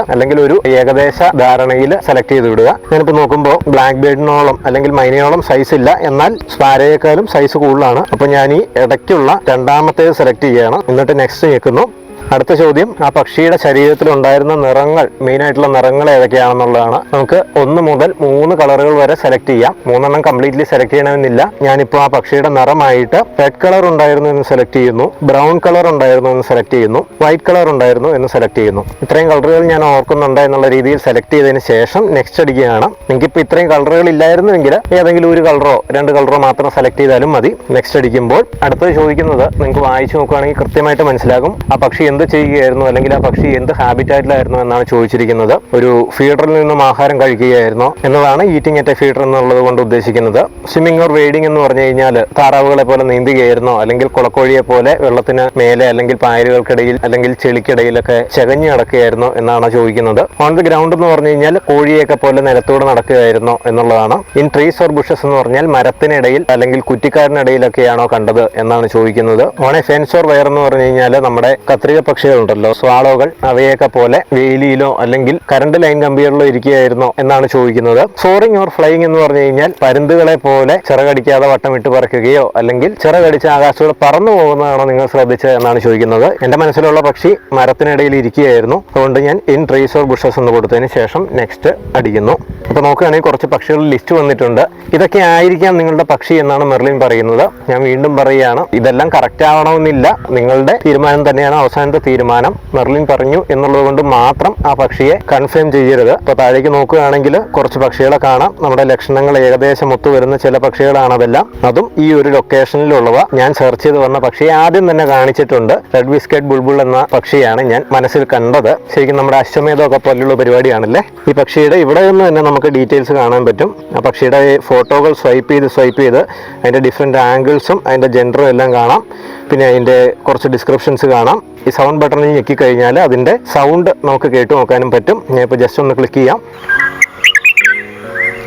അല്ലെങ്കിൽ ഒരു ഏകദേശ ധാരണയിൽ സെലക്ട് ചെയ്ത് വിടുക. ഞാനിപ്പോൾ നോക്കുമ്പോൾ ബ്ലാക്ക് ബേർഡിനോളം അല്ലെങ്കിൽ മൈനയോളം സൈസ് ഇല്ല. എന്നാൽ സ്പാരയേക്കാളും സൈസ് കൂടുതലാണ്. അപ്പോൾ ഞാൻ ഈ ഇടയ്ക്കുള്ള രണ്ടാമത്തേത് സെലക്ട് ചെയ്യുകയാണ്. എന്നിട്ട് നെക്സ്റ്റ് ഞെക്കുന്നു അടുത്ത ചോദ്യം ആ പക്ഷിയുടെ ശരീരത്തിൽ ഉണ്ടായിരുന്ന നിറങ്ങൾ മെയിൻ ആയിട്ടുള്ള നിറങ്ങൾ ഏതൊക്കെയാണെന്നുള്ളതാണ്. നമുക്ക് ഒന്ന് മുതൽ മൂന്ന് കളറുകൾ വരെ സെലക്ട് ചെയ്യാം. മൂന്നെണ്ണം കംപ്ലീറ്റ്ലി സെലക്ട് ചെയ്യണമെന്നില്ല. ഞാനിപ്പോൾ ആ പക്ഷിയുടെ നിറമായിട്ട് റെഡ് കളർ ഉണ്ടായിരുന്നു എന്ന് സെലക്ട് ചെയ്യുന്നു ബ്രൗൺ കളർ ഉണ്ടായിരുന്നു എന്ന് സെലക്ട് ചെയ്യുന്നു വൈറ്റ് കളർ ഉണ്ടായിരുന്നു എന്ന് സെലക്ട് ചെയ്യുന്നു. ഇത്രയും കളറുകൾ ഞാൻ ഓർക്കുന്നുണ്ട് എന്നുള്ള രീതിയിൽ സെലക്ട് ചെയ്തതിന് ശേഷം നെക്സ്റ്റ് അടിക്കുകയാണ്. നിങ്ങൾക്കിപ്പോൾ ഇത്രയും കളറുകൾ ഇല്ലായിരുന്നുവെങ്കിൽ ഏതെങ്കിലും ഒരു കളറോ രണ്ട് കളറോ മാത്രം സെലക്ട് ചെയ്താലും മതി. നെക്സ്റ്റ് അടിക്കുമ്പോൾ അടുത്തത് ചോദിക്കുന്നത് നിങ്ങൾക്ക് വായിച്ചു നോക്കുകയാണെങ്കിൽ കൃത്യമായിട്ട് മനസ്സിലാകും. ആ പക്ഷി എന്ത് എന്ത് ചെയ്യുകയായിരുന്നു അല്ലെങ്കിൽ ആ പക്ഷി എന്ത് ഹാബിറ്റാറ്റിലായിരുന്നു എന്നാണ് ചോദിച്ചിരിക്കുന്നത്. ഒരു ഫീഡറിൽ നിന്നും ആഹാരം കഴിക്കുകയായിരുന്നു എന്നതാണ് ഈറ്റിംഗ് അറ്റ് എ ഫീഡർ എന്നുള്ളത് കൊണ്ട് ഉദ്ദേശിക്കുന്നത്. സ്വിമ്മിംഗ് ഓർ വെയ്ഡിംഗ് എന്ന് പറഞ്ഞു കഴിഞ്ഞാൽ താറാവുകളെ പോലെ നീന്തുകയായിരുന്നോ അല്ലെങ്കിൽ കുളക്കോഴിയെ പോലെ വെള്ളത്തിന് മേലെ അല്ലെങ്കിൽ പായലുകൾക്കിടയിൽ അല്ലെങ്കിൽ ചെളിക്കിടയിലൊക്കെ ചകഞ്ഞു നടക്കുകയായിരുന്നു എന്നാണ് ചോദിക്കുന്നത്. ഓൺ ദി ഗ്രൗണ്ട് എന്ന് പറഞ്ഞു കഴിഞ്ഞാൽ കോഴിയൊക്കെ പോലെ നിലത്തൂടെ നടക്കുകയായിരുന്നു എന്നുള്ളതാണ്. ഇൻ ട്രീസ് ഓർ ബുഷസ് എന്ന് പറഞ്ഞാൽ മരത്തിനിടയിൽ അല്ലെങ്കിൽ കുറ്റിക്കാരനിടയിലൊക്കെയാണോ കണ്ടത് എന്നാണ് ചോദിക്കുന്നത്. On a fence or wire എന്ന് പറഞ്ഞു കഴിഞ്ഞാൽ നമ്മുടെ കത്രിക പക്ഷികളുണ്ടല്ലോ. സ്വാളോകൾ അവയൊക്കെ പോലെ വേലിയിലോ അല്ലെങ്കിൽ കറണ്ട് ലൈൻ കമ്പികളിലോ ഇരിക്കുകയായിരുന്നോ എന്നാണ് ചോദിക്കുന്നത്. സോറിങ് ഓർ ഫ്ലൈയിങ് എന്ന് പറഞ്ഞു കഴിഞ്ഞാൽ പരുന്തുകളെ പോലെ ചിറകടിക്കാതെ വട്ടം വട്ടമിട്ട് പറക്കുകയോ അല്ലെങ്കിൽ ചിറകടിച്ച് ആകാശത്തോടെ പറന്നു പോകുന്നതാണോ നിങ്ങൾ ശ്രദ്ധിച്ചത് എന്നാണ് ചോദിക്കുന്നത്. എന്റെ മനസ്സിലുള്ള പക്ഷി മരത്തിനിടയിൽ ഇരിക്കുകയായിരുന്നു. അതുകൊണ്ട് ഞാൻ ഇൻ ട്രീസ് ഓർ ബുഷസ് എന്ന് കൊടുത്തതിന് ശേഷം നെക്സ്റ്റ് അടിക്കുന്നു. അപ്പൊ നോക്കുകയാണെങ്കിൽ കുറച്ച് പക്ഷികളുടെ ലിസ്റ്റ് വന്നിട്ടുണ്ട്. ഇതൊക്കെ ആയിരിക്കാം നിങ്ങളുടെ പക്ഷി എന്നാണ് മെർലിൻ പറയുന്നത്. ഞാൻ വീണ്ടും പറയുകയാണ് ഇതെല്ലാം കറക്റ്റ് ആവണമെന്നില്ല. നിങ്ങളുടെ തീരുമാനം തന്നെയാണ് അവസാനത്തെ തീരുമാനം മെർലിൻ പറഞ്ഞു എന്നുള്ളത് കൊണ്ട് മാത്രം ആ പക്ഷിയെ കൺഫേം ചെയ്യരുത്. ഇപ്പൊ താഴേക്ക് നോക്കുകയാണെങ്കിൽ കുറച്ച് പക്ഷികളെ കാണാം. നമ്മുടെ ലക്ഷണങ്ങൾ ഏകദേശം ഒത്തുവരുന്ന ചില പക്ഷികളാണ് അതെല്ലാം. അതും ഈ ഒരു ലൊക്കേഷനിലുള്ളവ ഞാൻ സെർച്ച് ചെയ്ത് വന്ന പക്ഷിയെ ആദ്യം തന്നെ കാണിച്ചിട്ടുണ്ട്. റെഡ് ബിസ്കറ്റ് ബുൾബുൾ എന്ന പക്ഷിയാണ് ഞാൻ മനസ്സിൽ കണ്ടത്. ശരിക്കും നമ്മുടെ അശ്വമേധമൊക്കെ പോലുള്ള പരിപാടിയാണല്ലേ? ഈ പക്ഷിയുടെ ഇവിടെ നിന്ന് തന്നെ നമുക്ക് ഡീറ്റെയിൽസ് കാണാൻ പറ്റും. ആ പക്ഷിയുടെ ഫോട്ടോകൾ സ്വൈപ്പ് ചെയ്ത് സ്വൈപ്പ് ചെയ്ത് അതിന്റെ ഡിഫറെന്റ് ആംഗിൾസും അതിന്റെ ജെൻഡറും എല്ലാം കാണാം. പിന്നെ അതിന്റെ കുറച്ച് ഡിസ്ക്രിപ്ഷൻസ് കാണാം. ഈ സൗണ്ട് ബട്ടണിൽ ഞെക്കി കഴിഞ്ഞാൽ അതിന്റെ സൗണ്ട് നമുക്ക് കേട്ട് നോക്കാനും പറ്റും. ഞാൻ ഇപ്പോൾ ജസ്റ്റ് ഒന്ന് ക്ലിക്ക് ചെയ്യാം.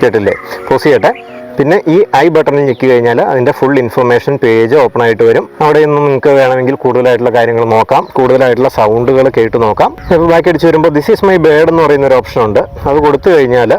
കേട്ടില്ലേ? പോസ് ചെയ്യട്ടെ. പിന്നെ ഈ ഐ ബട്ടണിൽ ഞെക്കി കഴിഞ്ഞാൽ അതിന്റെ ഫുൾ ഇൻഫർമേഷൻ പേജ് ഓപ്പൺ ആയിട്ട് വരും. അവിടെ നിന്ന് നിങ്ങൾക്ക് വേണമെങ്കിൽ കൂടുതലായിട്ടുള്ള കാര്യങ്ങൾ നോക്കാം. കൂടുതലായിട്ടുള്ള സൗണ്ടുകൾ കേട്ട് നോക്കാം. ഇപ്പോൾ ബാക്കി അടിച്ച് വരുമ്പോൾ ദിസ് ഈസ് മൈ ബേഡ് എന്ന് പറയുന്ന ഒരു ഓപ്ഷൻ ഉണ്ട്. അത് കൊടുത്തു കഴിഞ്ഞാൽ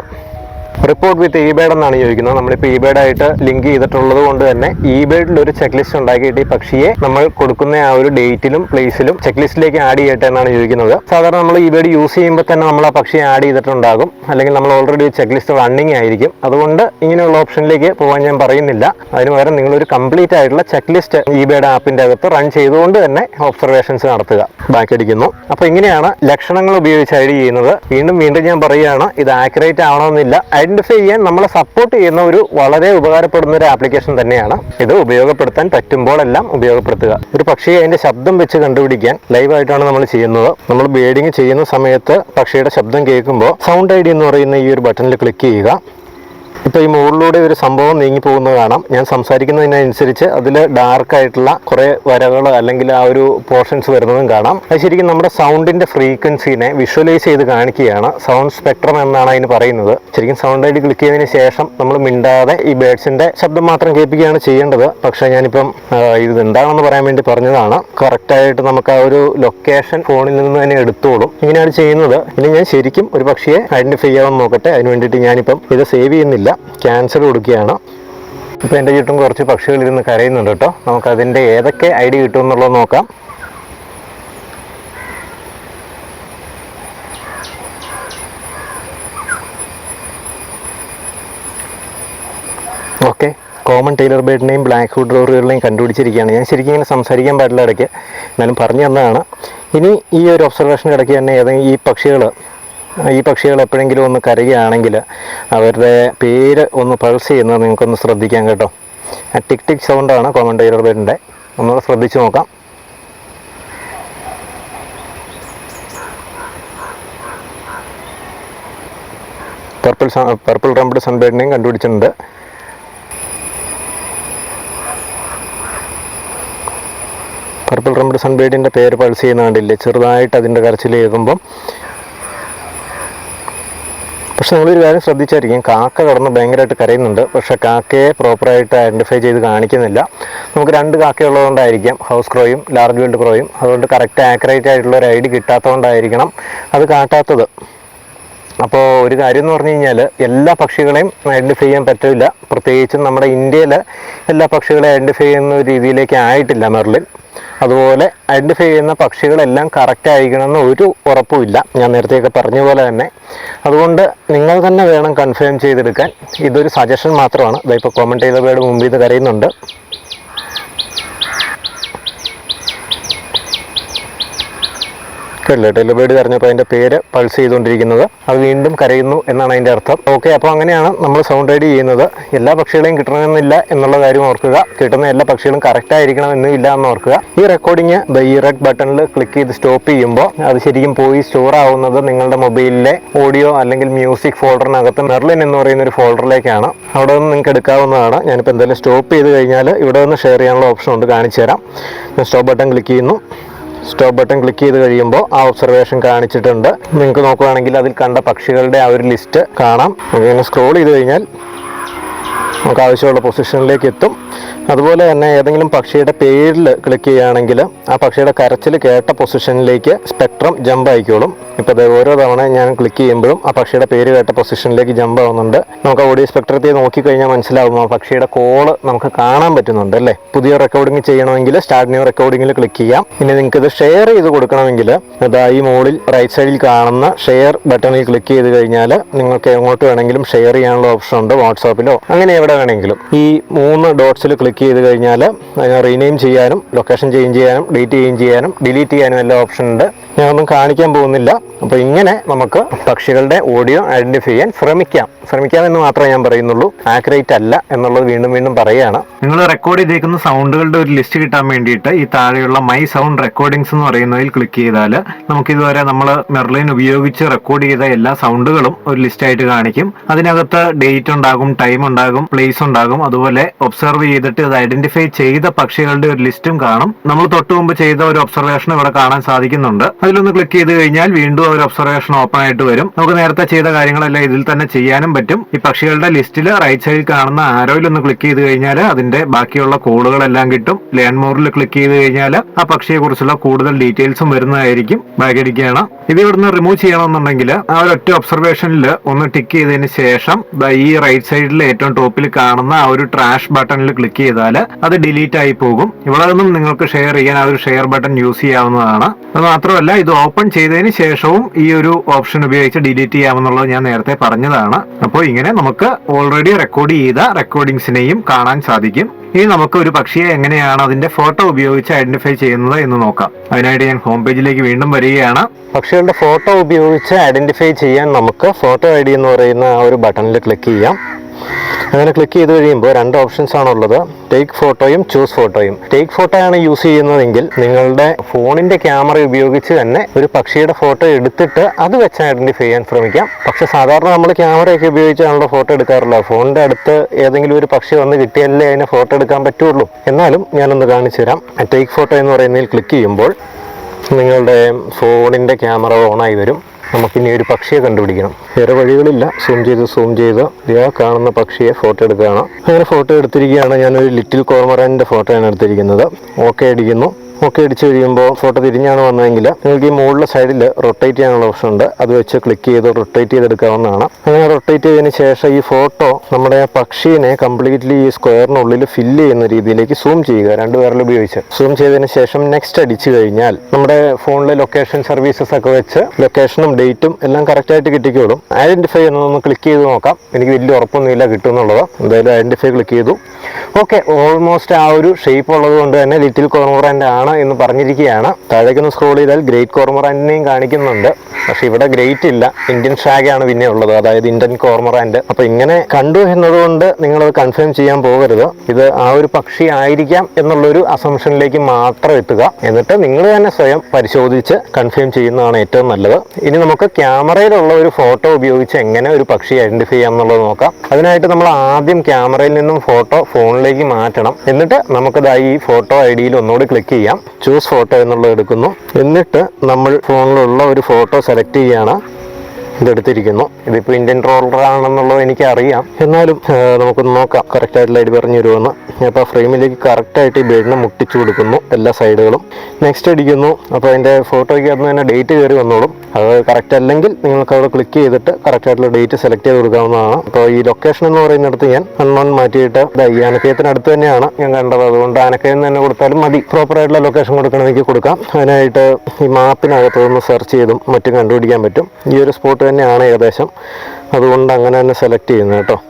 റിപ്പോർട്ട് വിത്ത് ഇബേഡ് എന്നാണ് ചോദിക്കുന്നത്. നമ്മളിപ്പോൾ ഇബേഡ് ആയിട്ട് ലിങ്ക് ചെയ്തിട്ടുള്ളത് കൊണ്ട് തന്നെ ഇബേഡിൽ ഒരു ചെക്ക് ലിസ്റ്റ് ഉണ്ടാക്കിയിട്ട് ഈ പക്ഷിയെ നമ്മൾ കൊടുക്കുന്ന ആ ഒരു ഡേറ്റിലും പ്ലേസിലും ചെക്ക് ലിസ്റ്റിലേക്ക് ആഡ് ചെയ്യട്ടെ എന്നാണ് ചോദിക്കുന്നത്. സാധാരണ നമ്മൾ ഇബേഡ് യൂസ് ചെയ്യുമ്പോൾ തന്നെ നമ്മൾ ആ പക്ഷിയെ ആഡ് ചെയ്തിട്ടുണ്ടാകും. അല്ലെങ്കിൽ നമ്മൾ ഓൾറെഡി ചെക്ക് ലിസ്റ്റ് റണ്ണിങ് ആയിരിക്കും. അതുകൊണ്ട് ഇങ്ങനെയുള്ള ഓപ്ഷനിലേക്ക് പോകാൻ ഞാൻ പറയുന്നില്ല. അതിന് പകരം നിങ്ങളൊരു കംപ്ലീറ്റ് ആയിട്ടുള്ള ചെക്ക് ലിസ്റ്റ് ഇബേഡ് ആപ്പിന്റെ അകത്ത് റൺ ചെയ്തുകൊണ്ട് തന്നെ ഒബ്സർവേഷൻസ് നടത്തുക. ബാക്ക് അടിക്കുന്നു. അപ്പോൾ ഇങ്ങനെയാണ് ലക്ഷണങ്ങൾ ഉപയോഗിച്ച് ആഡ് ചെയ്യുന്നത്. വീണ്ടും വീണ്ടും ഞാൻ പറയുകയാണ് ഇത് ആക്യുറേറ്റ് ആവണമെന്നില്ല. ഐഡന്റിഫൈ ചെയ്യാൻ നമ്മളെ സപ്പോർട്ട് ചെയ്യുന്ന ഒരു വളരെ ഉപകാരപ്പെടുന്ന ഒരു ആപ്ലിക്കേഷൻ തന്നെയാണ്. ഇത് ഉപയോഗപ്പെടുത്താൻ പറ്റുമ്പോഴെല്ലാം ഉപയോഗപ്പെടുത്തുക. ഒരു പക്ഷിയെ അതിന്റെ ശബ്ദം വെച്ച് കണ്ടുപിടിക്കാൻ ലൈവായിട്ടാണ് നമ്മൾ ചെയ്യുന്നത്. നമ്മൾ ബേഡിങ് ചെയ്യുന്ന സമയത്ത് പക്ഷിയുടെ ശബ്ദം കേൾക്കുമ്പോൾ സൗണ്ട് ഐ ഡി എന്ന് പറയുന്ന ഈ ഒരു ബട്ടണിൽ ക്ലിക്ക് ചെയ്യുക. ഇപ്പൊ ഈ മുകളിലൂടെ ഒരു സംഭവം നീങ്ങി പോകുന്നത് കാണാം. ഞാൻ സംസാരിക്കുന്നതിനനുസരിച്ച് അതിൽ ഡാർക്ക് ആയിട്ടുള്ള കുറെ വരകൾ അല്ലെങ്കിൽ ആ ഒരു പോർഷൻസ് വരുന്നതും കാണാം. അത് ശരിക്കും നമ്മുടെ സൗണ്ടിന്റെ ഫ്രീക്വൻസിനെ വിഷ്വലൈസ് ചെയ്ത് കാണിക്കുകയാണ്. സൗണ്ട് സ്പെക്ട്രം എന്നാണ് അതിന് പറയുന്നത്. ശരിക്കും സൗണ്ട് ഐഡി ക്ലിക്ക് ചെയ്തതിന് ശേഷം നമ്മൾ മിണ്ടാതെ ഈ ബേഡ്സിന്റെ ശബ്ദം മാത്രം കേൾപ്പിക്കുകയാണ് ചെയ്യേണ്ടത്. പക്ഷേ ഞാനിപ്പം ഇത് എന്താണെന്ന് പറയാൻ വേണ്ടി പറഞ്ഞതാണ്. കറക്റ്റായിട്ട് നമുക്ക് ആ ഒരു ലൊക്കേഷൻ ഫോണിൽ നിന്ന് തന്നെ എടുത്തോളും. ഇങ്ങനെയാണ് ചെയ്യുന്നത്. ഇനി ഞാൻ ശരിക്കും ഒരു പക്ഷിയെ ഐഡന്റിഫൈ ചെയ്യാൻ നോക്കട്ടെ. അതിന് വേണ്ടിയിട്ട് ഞാനിപ്പം ഇത് സേവ് ചെയ്യുന്നില്ല. ക്യാൻസൽ കൊടുക്കുകയാണ്. ഇപ്പോൾ എന്റെ ചുറ്റും കുറച്ച് പക്ഷികൾ ഇരുന്ന് കരയുന്നുണ്ട് കേട്ടോ. നമുക്കതിന്റെ ഏതൊക്കെ ഐ ഡി കിട്ടും എന്നുള്ളത് നോക്കാം. ഓക്കെ കോമൺ ടൈലർ ബേഡിനെയും ബ്ലാക്ക് ഹുഡ് ഡോറുകളിനെയും കണ്ടുപിടിച്ചിരിക്കുകയാണ്. ഞാൻ ശരിക്കും ഇങ്ങനെ സംസാരിക്കാൻ പാടില്ല ഇടയ്ക്ക്. എന്നാലും പറഞ്ഞു തന്നതാണ്. ഇനി ഈ ഒരു ഒബ്സർവേഷന്റെ ഇടയ്ക്ക് തന്നെ ഏതെങ്കിലും ഈ പക്ഷികൾ ഈ പക്ഷികൾ എപ്പോഴെങ്കിലും ഒന്ന് കരയുകയാണെങ്കിൽ അവരുടെ പേര് ഒന്ന് പൾസ് ചെയ്യുന്നത് നിങ്ങൾക്കൊന്ന് ശ്രദ്ധിക്കാം കേട്ടോ. ടിക് ടിക് സൗണ്ടാണ് കോമൺ ടൈലർ ബേഡിന്റെ ഒന്നുകൂടെ ശ്രദ്ധിച്ചു നോക്കാം. പർപ്പിൾ പർപ്പിൾ റംബിഡ് സൺബേഡിനെയും കണ്ടുപിടിച്ചിട്ടുണ്ട്. പർപ്പിൾ റംബിഡ് സൺബേഡിന്റെ പേര് പൾസ് ചെയ്യുന്ന കണ്ടില്ലേ? ചെറുതായിട്ട് അതിന്റെ കരച്ചിൽ കേൾക്കുമ്പം പക്ഷെ നിങ്ങളൊരു കാര്യം ശ്രദ്ധിച്ചായിരിക്കും. കാക്ക കടന്ന് ഭയങ്കരമായിട്ട് കരയുന്നുണ്ട്. പക്ഷെ കാക്കയെ പ്രോപ്പറായിട്ട് ഐഡന്റിഫൈ ചെയ്ത് കാണിക്കുന്നില്ല. നമുക്ക് രണ്ട് കാക്കയുള്ളതുകൊണ്ടായിരിക്കാം ഹൗസ് ക്രോയും ലാർജ് വേൾഡ് ക്രോയും. അതുകൊണ്ട് കറക്റ്റ് ആക്യുറേറ്റ് ആയിട്ടുള്ള ഒരു ഐഡി കിട്ടാത്തതുകൊണ്ടായിരിക്കണം അത് കാട്ടാത്തത്. അപ്പോൾ ഒരു കാര്യം എന്ന് പറഞ്ഞു കഴിഞ്ഞാൽ എല്ലാ പക്ഷികളെയും ഐഡന്റിഫൈ ചെയ്യാൻ പറ്റില്ല. പ്രത്യേകിച്ചും നമ്മുടെ ഇന്ത്യയിൽ എല്ലാ പക്ഷികളെയും ഐഡന്റിഫൈ ചെയ്യുന്ന ഒരു രീതിയിലേക്ക് ആയിട്ടില്ല മെർലിൻ. അതുപോലെ ഐഡന്റിഫൈ ചെയ്യുന്ന പക്ഷികളെല്ലാം കറക്റ്റ് ആയിരിക്കണമെന്ന് ഒരു ഉറപ്പുമില്ല. ഞാൻ നേരത്തെയൊക്കെ പറഞ്ഞ പോലെ തന്നെ. അതുകൊണ്ട് നിങ്ങൾ തന്നെ വേണം കൺഫേം ചെയ്തെടുക്കാൻ. ഇതൊരു സജഷൻ മാത്രമാണ്. ഇതായിപ്പോൾ കോമന്റ് ചെയ്ത പേരുടെ മുമ്പിൽ നിന്ന് കരയുന്നുണ്ട്. കേട്ടില്ല ടെലിബേഡ് ബേർഡ് കരഞ്ഞപ്പോൾ അതിന്റെ പേര് പൾസ് ചെയ്തുകൊണ്ടിരിക്കുന്നത്. അത് വീണ്ടും കരയുന്നു എന്നാണ് അതിന്റെ അർത്ഥം. ഓക്കെ അപ്പോൾ അങ്ങനെയാണ് നമ്മൾ സൗണ്ട് റൈഡ് ചെയ്യുന്നത്. എല്ലാ പക്ഷികളെയും കിട്ടണമെന്നില്ല എന്നുള്ള കാര്യം ഓർക്കുക. കിട്ടുന്ന എല്ലാ പക്ഷികളും കറക്റ്റ് ആയിരിക്കണം എന്നും ഇല്ല എന്ന് ഓർക്കുക. ഈ റെക്കോർഡിങ് ഈ റെഡ് ബട്ടണിൽ ക്ലിക്ക് ചെയ്ത് സ്റ്റോപ്പ് ചെയ്യുമ്പോൾ അത് ശരിക്കും പോയി സ്റ്റോർ ആവുന്നത് നിങ്ങളുടെ മൊബൈലിലെ ഓഡിയോ അല്ലെങ്കിൽ മ്യൂസിക് ഫോൾഡറിനകത്ത് മെർലിൻ എന്ന് പറയുന്ന ഒരു ഫോൾഡറിലേക്കാണ് അവിടെ നിന്ന് നിങ്ങൾക്ക് എടുക്കാവുന്നതാണ്. ഞാനിപ്പോൾ എന്തായാലും സ്റ്റോപ്പ് ചെയ്ത് കഴിഞ്ഞാൽ ഇവിടെ നിന്ന് ഷെയർ ചെയ്യാനുള്ള ഓപ്ഷൻ ഉണ്ട്. കാണിച്ചു തരാം ഞാൻ സ്റ്റോപ്പ് ബട്ടൺ ക്ലിക്ക് ചെയ്യുന്നു. സ്റ്റോപ്പ് ബട്ടൺ ക്ലിക്ക് ചെയ്ത് കഴിയുമ്പോൾ ആ ഒബ്സർവേഷൻ കാണിച്ചിട്ടുണ്ട്. നിങ്ങൾക്ക് നോക്കുകയാണെങ്കിൽ അതിൽ കണ്ട പക്ഷികളുടെ ആ ഒരു ലിസ്റ്റ് കാണാം. അങ്ങനെ സ്ക്രോൾ ചെയ്ത് കഴിഞ്ഞാൽ നമുക്ക് ആവശ്യമുള്ള പൊസിഷനിലേക്ക് എത്തും. അതുപോലെ തന്നെ ഏതെങ്കിലും പക്ഷിയുടെ പേരിൽ ക്ലിക്ക് ചെയ്യുകയാണെങ്കിൽ ആ പക്ഷിയുടെ കരച്ചിൽ കേട്ട പൊസിഷനിലേക്ക് സ്പെക്ട്രം ജമ്പ് ആയിക്കോളും. ഇപ്പോൾ ദേ ഓരോ തവണ ഞാൻ ക്ലിക്ക് ചെയ്യുമ്പോഴും ആ പക്ഷിയുടെ പേര് കേട്ട പൊസിഷനിലേക്ക് ജമ്പ് ആവുന്നുണ്ട്. നമുക്ക് ഓഡിയോ സ്പെക്ട്രത്തിൽ നോക്കിക്കഴിഞ്ഞാൽ മനസ്സിലാവും ആ പക്ഷിയുടെ കോൾ നമുക്ക് കാണാൻ പറ്റുന്നുണ്ട് അല്ലേ? പുതിയ റെക്കോർഡിംഗ് ചെയ്യണമെങ്കിൽ സ്റ്റാർട്ട് ന്യൂ റെക്കോർഡിംഗിൽ ക്ലിക്ക് ചെയ്യാം. ഇനി നിങ്ങൾക്ക് ഇത് ഷെയർ ചെയ്ത് കൊടുക്കണമെങ്കിൽ അതാ ഈ മുകളിൽ റൈറ്റ് സൈഡിൽ കാണുന്ന ഷെയർ ബട്ടണിൽ ക്ലിക്ക് ചെയ്ത് കഴിഞ്ഞാൽ നിങ്ങൾക്ക് എങ്ങോട്ട് വേണമെങ്കിലും ഷെയർ ചെയ്യാനുള്ള ഓപ്ഷൻ ഉണ്ട് വാട്സാപ്പിലോ. അങ്ങനെ എവിടെ വേണമെങ്കിലും. ഈ മൂന്ന് ഡോട്ട്സിൽ ക്ലിക്ക് ചെയ്ത് കഴിഞ്ഞാൽ റീനെയിം ചെയ്യാനും ലൊക്കേഷൻ ചേഞ്ച് ചെയ്യാനും ഡേറ്റ് ചേഞ്ച് ചെയ്യാനും ഡിലീറ്റ് ചെയ്യാനും എല്ലാ ഓപ്ഷൻ ഉണ്ട്. ഞാനൊന്നും കാണിക്കാൻ പോകുന്നില്ല. അപ്പോൾ ഇങ്ങനെ നമുക്ക് പക്ഷികളുടെ ഓഡിയോ ഐഡന്റിഫൈ ചെയ്യാൻ ശ്രമിക്കാം. ശ്രമിക്കാം എന്ന് മാത്രമേ ഞാൻ പറയുന്നുള്ളൂ. ആക്യുറേറ്റ് അല്ല എന്നുള്ളത് വീണ്ടും വീണ്ടും പറയുകയാണ്. നിങ്ങൾ റെക്കോർഡ് ചെയ്തേക്കുന്ന സൗണ്ടുകളുടെ ഒരു ലിസ്റ്റ് കിട്ടാൻ വേണ്ടിയിട്ട് ഈ താഴെയുള്ള മൈ സൗണ്ട് റെക്കോർഡിങ്സ് എന്ന് പറയുന്നതിൽ ക്ലിക്ക് ചെയ്താൽ നമുക്ക് ഇതുവരെ നമ്മൾ മെർലിൻ ഉപയോഗിച്ച് റെക്കോർഡ് ചെയ്ത എല്ലാ സൗണ്ടുകളും ഒരു ലിസ്റ്റ് ആയിട്ട് കാണിക്കും. അതിനകത്ത് ഡേറ്റ് ഉണ്ടാകും ടൈം ഉണ്ടാകും പ്ലേസ് ഉണ്ടാകും. അതുപോലെ ഒബ്സർവ് ചെയ്തിട്ട് അത് ഐഡന്റിഫൈ ചെയ്ത പക്ഷികളുടെ ഒരു ലിസ്റ്റും കാണും. നമ്മൾ തൊട്ടു മുമ്പ് ചെയ്ത ഒരു ഒബ്സർവേഷൻ ഇവിടെ കാണാൻ സാധിക്കുന്നുണ്ട്. അതിലൊന്ന് ക്ലിക്ക് ചെയ്ത് കഴിഞ്ഞാൽ വീണ്ടും ഒരു ഒബ്സർവേഷൻ ഓപ്പൺ ആയിട്ട് വരും. നമുക്ക് നേരത്തെ ചെയ്ത കാര്യങ്ങളെല്ലാം ഇതിൽ തന്നെ ചെയ്യാനും പറ്റും. ഈ പക്ഷികളുടെ ലിസ്റ്റിൽ റൈറ്റ് സൈഡിൽ കാണുന്ന ആരോയിൽ ഒന്ന് ക്ലിക്ക് ചെയ്ത് കഴിഞ്ഞാൽ അതിന്റെ ബാക്കിയുള്ള കോളുകളെല്ലാം കിട്ടും. ലേൺ മോറിൽ ക്ലിക്ക് ചെയ്ത് കഴിഞ്ഞാൽ ആ പക്ഷിയെ കുറിച്ചുള്ള കൂടുതൽ ഡീറ്റെയിൽസും വരുന്നതായിരിക്കും. ബാഗ് അടിക്കുകയാണ് ഇത് ഇവിടുന്ന് റിമൂവ് ചെയ്യണമെന്നുണ്ടെങ്കിൽ ആ ഒരു ഒറ്റ ഒബ്സർവേഷനിൽ ഒന്ന് ടിക്ക് ചെയ്തതിന് ശേഷം ഈ റൈറ്റ് സൈഡിൽ ഏറ്റവും ടോപ്പിൽ കാണുന്ന ആ ഒരു ട്രാഷ് ബട്ടണിൽ ക്ലിക്ക് ചെയ്താൽ അത് ഡിലീറ്റ് ആയി പോകും. ഇവിടെ നിന്നും നിങ്ങൾക്ക് ഷെയർ ചെയ്യാൻ ആ ഒരു ഷെയർ ബട്ടൺ യൂസ് ചെയ്യാവുന്നതാണ്. അത് മാത്രമല്ല ഇത് ഓപ്പൺ ചെയ്തതിന് ശേഷവും ഈ ഒരു ഓപ്ഷൻ ഉപയോഗിച്ച് ഡിലീറ്റ് ചെയ്യാമെന്നുള്ളത് ഞാൻ നേരത്തെ പറഞ്ഞതാണ്. അപ്പോൾ ഇങ്ങനെ നമുക്ക് ഓൾറെഡി റെക്കോർഡ് ചെയ്ത റെക്കോർഡിങ്സിനെയും കാണാൻ സാധിക്കും. ഇനി നമുക്ക് ഒരു പക്ഷിയെ എങ്ങനെയാണ് അതിന്റെ ഫോട്ടോ ഉപയോഗിച്ച് ഐഡന്റിഫൈ ചെയ്യുന്നത് എന്ന് നോക്കാം. അതിനായിട്ട് ഞാൻ ഹോം പേജിലേക്ക് വീണ്ടും വരികയാണ്. പക്ഷികളുടെ ഫോട്ടോ ഉപയോഗിച്ച് ഐഡന്റിഫൈ ചെയ്യാൻ നമുക്ക് ഫോട്ടോ ഐ ഡി എന്ന് പറയുന്ന ആ ഒരു ബട്ടണിൽ ക്ലിക്ക് ചെയ്യാം. അങ്ങനെ ക്ലിക്ക് ചെയ്ത് കഴിയുമ്പോൾ രണ്ട് ഓപ്ഷൻസ് ആണുള്ളത് ടേക്ക് ഫോട്ടോയും ചൂസ് ഫോട്ടോയും ടേക്ക് ഫോട്ടോ ആണ് യൂസ് ചെയ്യുന്നതെങ്കിൽ നിങ്ങളുടെ ഫോണിന്റെ ക്യാമറ ഉപയോഗിച്ച് തന്നെ ഒരു പക്ഷിയുടെ ഫോട്ടോ എടുത്തിട്ട് അത് വെച്ച് ഐഡന്റിഫൈ ചെയ്യാൻ ശ്രമിക്കാം. പക്ഷെ സാധാരണ നമ്മൾ ക്യാമറയൊക്കെ ഉപയോഗിച്ചാണല്ലോ ഫോട്ടോ എടുക്കാറുള്ളത്. ഫോണിന്റെ അടുത്ത് ഏതെങ്കിലും ഒരു പക്ഷി വന്ന് കിട്ടിയാലേ അതിനെ ഫോട്ടോ എടുക്കാൻ പറ്റുള്ളൂ. എന്നാലും ഞാനൊന്ന് കാണിച്ചു തരാം ടേക്ക് ഫോട്ടോ എന്ന് പറയുന്നതിൽ ക്ലിക്ക് ചെയ്യുമ്പോൾ നിങ്ങളുടെ ഫോണിന്റെ ക്യാമറ ഓണായി വരും. നമുക്കിനി ഒരു പക്ഷിയെ കണ്ടുപിടിക്കണം. വേറെ വഴികളില്ല. സൂം ചെയ്ത് സൂം ചെയ്ത്. ഇതാ കാണുന്ന പക്ഷിയെ ഫോട്ടോ എടുക്കുകയാണ്. അങ്ങനെ ഫോട്ടോ എടുത്തിരിക്കുകയാണ്. ഞാനൊരു ലിറ്റിൽ കോർമറാന്റെ ഫോട്ടോയാണ് എടുത്തിരിക്കുന്നത്. ഓക്കെ അടിക്കുന്നു. ഓക്കെ അടിച്ചു കഴിയുമ്പോൾ ഫോട്ടോ തിരിഞ്ഞാണ് വന്നതെങ്കിൽ നിങ്ങൾക്ക് ഈ മുകളിലെ സൈഡിൽ റൊട്ടേറ്റ് ചെയ്യാനുള്ള ഓപ്ഷൻ ഉണ്ട്. അത് വെച്ച് ക്ലിക്ക് ചെയ്ത് റൊട്ടേറ്റ് ചെയ്തെടുക്കാവുന്നതാണ്. അങ്ങനെ റൊട്ടേറ്റ് ചെയ്തതിന് ശേഷം ഈ ഫോട്ടോ നമ്മുടെ പക്ഷീനെ കംപ്ലീറ്റ്ലി ഈ സ്ക്വയറിനുള്ളിൽ ഫില്ല് ചെയ്യുന്ന രീതിയിലേക്ക് സൂം ചെയ്യുക. രണ്ട് പേരിൽ ഉപയോഗിച്ച് സൂം ചെയ്തതിന് ശേഷം നെക്സ്റ്റ് അടിച്ചു കഴിഞ്ഞാൽ നമ്മുടെ ഫോണിലെ ലൊക്കേഷൻ സർവീസസ് ഒക്കെ വെച്ച് ലൊക്കേഷനും ഡേറ്റും എല്ലാം കറക്റ്റായിട്ട് കിട്ടിക്കോളും. ഐഡന്റിഫൈ എന്നൊന്ന് ക്ലിക്ക് ചെയ്ത് നോക്കാം. എനിക്ക് വലിയ ഉറപ്പൊന്നുമില്ല കിട്ടുമെന്നുള്ളത്. എന്തായാലും ഐഡന്റിഫൈ ക്ലിക്ക് ചെയ്തു. ഓക്കെ ഓൾമോസ്റ്റ് ആ ഒരു ഷേപ്പ് ഉള്ളത് കൊണ്ട് തന്നെ ലിറ്റിൽ കോർമറന്റ് ആണ് എന്ന് പറഞ്ഞിരിക്കുകയാണ്. താഴേക്കൊന്ന് സ്ക്രോൾ ചെയ്താൽ ഗ്രേറ്റ് കോർമറാന്റിനെയും കാണിക്കുന്നുണ്ട്. പക്ഷെ ഇവിടെ ഗ്രേറ്റ് ഇല്ല. ഇന്ത്യൻ ഷാഗാണ് പിന്നെ ഉള്ളത്. അതായത് ഇന്ത്യൻ കോർമറാൻഡ് അപ്പൊ ഇങ്ങനെ കണ്ടു എന്നതുകൊണ്ട് നിങ്ങളത് കൺഫേം ചെയ്യാൻ പോകരുത്. ഇത് ആ ഒരു പക്ഷി ആയിരിക്കാം എന്നുള്ളൊരു അസംഷനിലേക്ക് മാത്രം എത്തുക. എന്നിട്ട് നിങ്ങൾ തന്നെ സ്വയം പരിശോധിച്ച് കൺഫേം ചെയ്യുന്നതാണ് ഏറ്റവും നല്ലത്. ഇനി നമുക്ക് ക്യാമറയിലുള്ള ഒരു ഫോട്ടോ ഉപയോഗിച്ച് എങ്ങനെ ഒരു പക്ഷി ഐഡന്റിഫൈ ചെയ്യാം എന്നുള്ളത് നോക്കാം. അതിനായിട്ട് നമ്മൾ ആദ്യം ക്യാമറയിൽ നിന്നും ഫോട്ടോ ഫോണിലേക്ക് മാറ്റണം. എന്നിട്ട് നമുക്കത് ഈ ഫോട്ടോ ഐ ഡിയിൽ ഒന്നുകൂടി ക്ലിക്ക് ചെയ്യാം. ചൂസ് ഫോട്ടോ എന്നുള്ളത് എടുക്കുന്നു. എന്നിട്ട് നമ്മൾ ഫോണിലുള്ള ഒരു ഫോട്ടോ സെലക്ട് ചെയ്യാണ് ഇതെടുത്തിരിക്കുന്നു. ഇതിപ്പോൾ ഇന്ത്യൻ റോളർ ആണെന്നുള്ളത് എനിക്ക് അറിയാം എന്നാലും നമുക്ക് നമുക്കൊന്ന് നോക്കാം. കറക്റ്റായിട്ടുള്ള ഇത് പറഞ്ഞു തരുമെന്ന്. അപ്പോൾ ഫ്രെയിമിലേക്ക് കറക്റ്റായിട്ട് ഈ ബെഡിനെ മുട്ടിച്ചു കൊടുക്കുന്നു എല്ലാ സൈഡുകളും. നെക്സ്റ്റ് അടിക്കുന്നു. അപ്പോൾ അതിന്റെ ഫോട്ടോയ്ക്ക് അന്ന് തന്നെ ഡേറ്റ് കയറി വന്നോളും. അത് കറക്റ്റ് അല്ലെങ്കിൽ നിങ്ങൾക്ക് അവിടെ ക്ലിക്ക് ചെയ്തിട്ട് കറക്റ്റ് ആയിട്ടുള്ള ഡേറ്റ് സെലക്ട് ചെയ്ത് കൊടുക്കാവുന്നതാണ്. അപ്പോൾ ഈ ലൊക്കേഷൻ എന്ന് പറയുന്നിടത്ത് ഞാൻ അൺമൺ മാറ്റിയിട്ട് ഈ അനക്കയത്തിനടുത്ത് തന്നെയാണ് ഞാൻ കണ്ടത്. അതുകൊണ്ട് അനക്കയം തന്നെ കൊടുത്താലും മതി. പ്രോപ്പർ ആയിട്ടുള്ള ലൊക്കേഷൻ കൊടുക്കണമെങ്കിൽ കൊടുക്കാം. അതിനായിട്ട് ഈ മാപ്പിനകത്ത് ഒന്ന് സെർച്ച് ചെയ്തും മറ്റും കണ്ടുപിടിക്കാൻ പറ്റും. ഈ ഒരു സ്പോട്ട് തന്നെയാണ് ഏകദേശം. അതുകൊണ്ട് അങ്ങനെ തന്നെ സെലക്ട് ചെയ്യുന്നത് കേട്ടോ.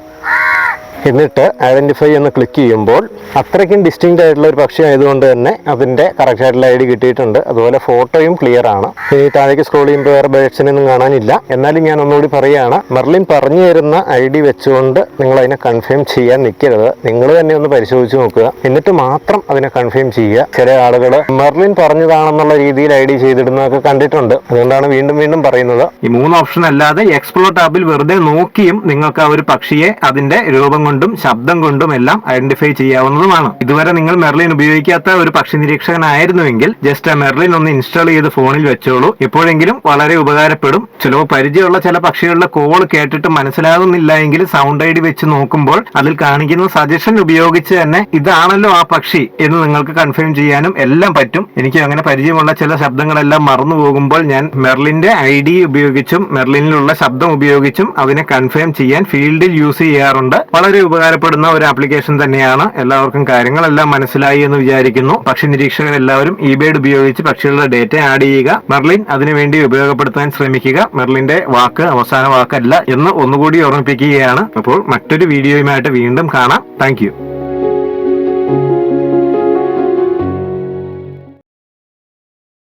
എന്നിട്ട് ഐഡന്റിഫൈ എന്ന് ക്ലിക്ക് ചെയ്യുമ്പോൾ അത്രയ്ക്കും ഡിസ്റ്റിങ്റ്റ് ആയിട്ടുള്ള ഒരു പക്ഷി ആയതുകൊണ്ട് തന്നെ അതിന്റെ കറക്റ്റ് ആയിട്ടുള്ള ഐ ഡി കിട്ടിയിട്ടുണ്ട്. അതുപോലെ ഫോട്ടോയും ക്ലിയർ ആണ്. ഇനി താഴേക്ക് സ്ക്രോൾ ചെയ്യുമ്പോൾ വേറെ ബേഡ്സിനൊന്നും കാണാനില്ല. എന്നാലും ഞാൻ ഒന്നുകൂടി പറയുകയാണ് മെർലിൻ പറഞ്ഞു തരുന്ന ഐ ഡി വെച്ചുകൊണ്ട് നിങ്ങൾ അതിനെ കൺഫേം ചെയ്യാൻ നിൽക്കരുത്. നിങ്ങൾ തന്നെ ഒന്ന് പരിശോധിച്ച് നോക്കുക. എന്നിട്ട് മാത്രം അതിനെ കൺഫേം ചെയ്യുക. ചില ആളുകൾ മെർലിൻ പറഞ്ഞതാണെന്നുള്ള രീതിയിൽ ഐ ഡി ചെയ്തിടുന്നതൊക്കെ കണ്ടിട്ടുണ്ട്. അതുകൊണ്ടാണ് വീണ്ടും വീണ്ടും പറയുന്നത്. ഈ മൂന്ന് ഓപ്ഷൻ അല്ലാതെ എക്സ്പ്ലോർ ടാബിൽ വെറുതെ നോക്കിയും നിങ്ങൾക്ക് ആ ഒരു പക്ഷിയെ അതിന്റെ രൂപം കൊണ്ടും ശബ്ദം കൊണ്ടും എല്ലാം ഐഡന്റിഫൈ ചെയ്യാവുന്നതുമാണ്. ഇതുവരെ നിങ്ങൾ മെർലിൻ ഉപയോഗിക്കാത്ത ഒരു പക്ഷി നിരീക്ഷകനായിരുന്നുവെങ്കിൽ ജസ്റ്റ് ആ മെർലിൻ ഒന്ന് ഇൻസ്റ്റാൾ ചെയ്ത് ഫോണിൽ വെച്ചോളൂ. എപ്പോഴെങ്കിലും വളരെ ഉപകാരപ്പെടും. ചിലപ്പോൾ പരിചയമുള്ള ചില പക്ഷികളുടെ കോൾ കേട്ടിട്ട് മനസ്സിലാകുന്നില്ല എങ്കിൽ സൗണ്ട് ഐ ഡി വെച്ച് നോക്കുമ്പോൾ അതിൽ കാണിക്കുന്ന സജഷൻ ഉപയോഗിച്ച് തന്നെ ഇതാണല്ലോ ആ പക്ഷി എന്ന് നിങ്ങൾക്ക് കൺഫേം ചെയ്യാനും എല്ലാം പറ്റും. എനിക്ക് അങ്ങനെ പരിചയമുള്ള ചില ശബ്ദങ്ങളെല്ലാം മറന്നു പോകുമ്പോൾ ഞാൻ മെർലിന്റെ ഐ ഡി ഉപയോഗിച്ചും മെർലിനിലുള്ള ശബ്ദം ഉപയോഗിച്ചും അതിനെ കൺഫേം ചെയ്യാൻ ഫീൽഡിൽ യൂസ് ചെയ്യാറുണ്ട്. വളരെ ഉപകാരപ്പെടുന്ന ഒരു ആപ്ലിക്കേഷൻ തന്നെയാണ്. എല്ലാവർക്കും കാര്യങ്ങളെല്ലാം മനസ്സിലായി എന്ന് വിചാരിക്കുന്നു. പക്ഷി നിരീക്ഷകർ എല്ലാവരും ഇബേഡ് ഉപയോഗിച്ച് പക്ഷികളുടെ ഡേറ്റ ആഡ് ചെയ്യുക. മെർലിൻ അതിനുവേണ്ടി ഉപയോഗപ്പെടുത്താൻ ശ്രമിക്കുക. മെർലിന്റെ വാക്ക് അവസാന വാക്കല്ല എന്ന് ഒന്നുകൂടി ഓർമ്മിപ്പിക്കുകയാണ്. അപ്പോൾ മറ്റൊരു വീഡിയോയുമായിട്ട് വീണ്ടും കാണാം. താങ്ക്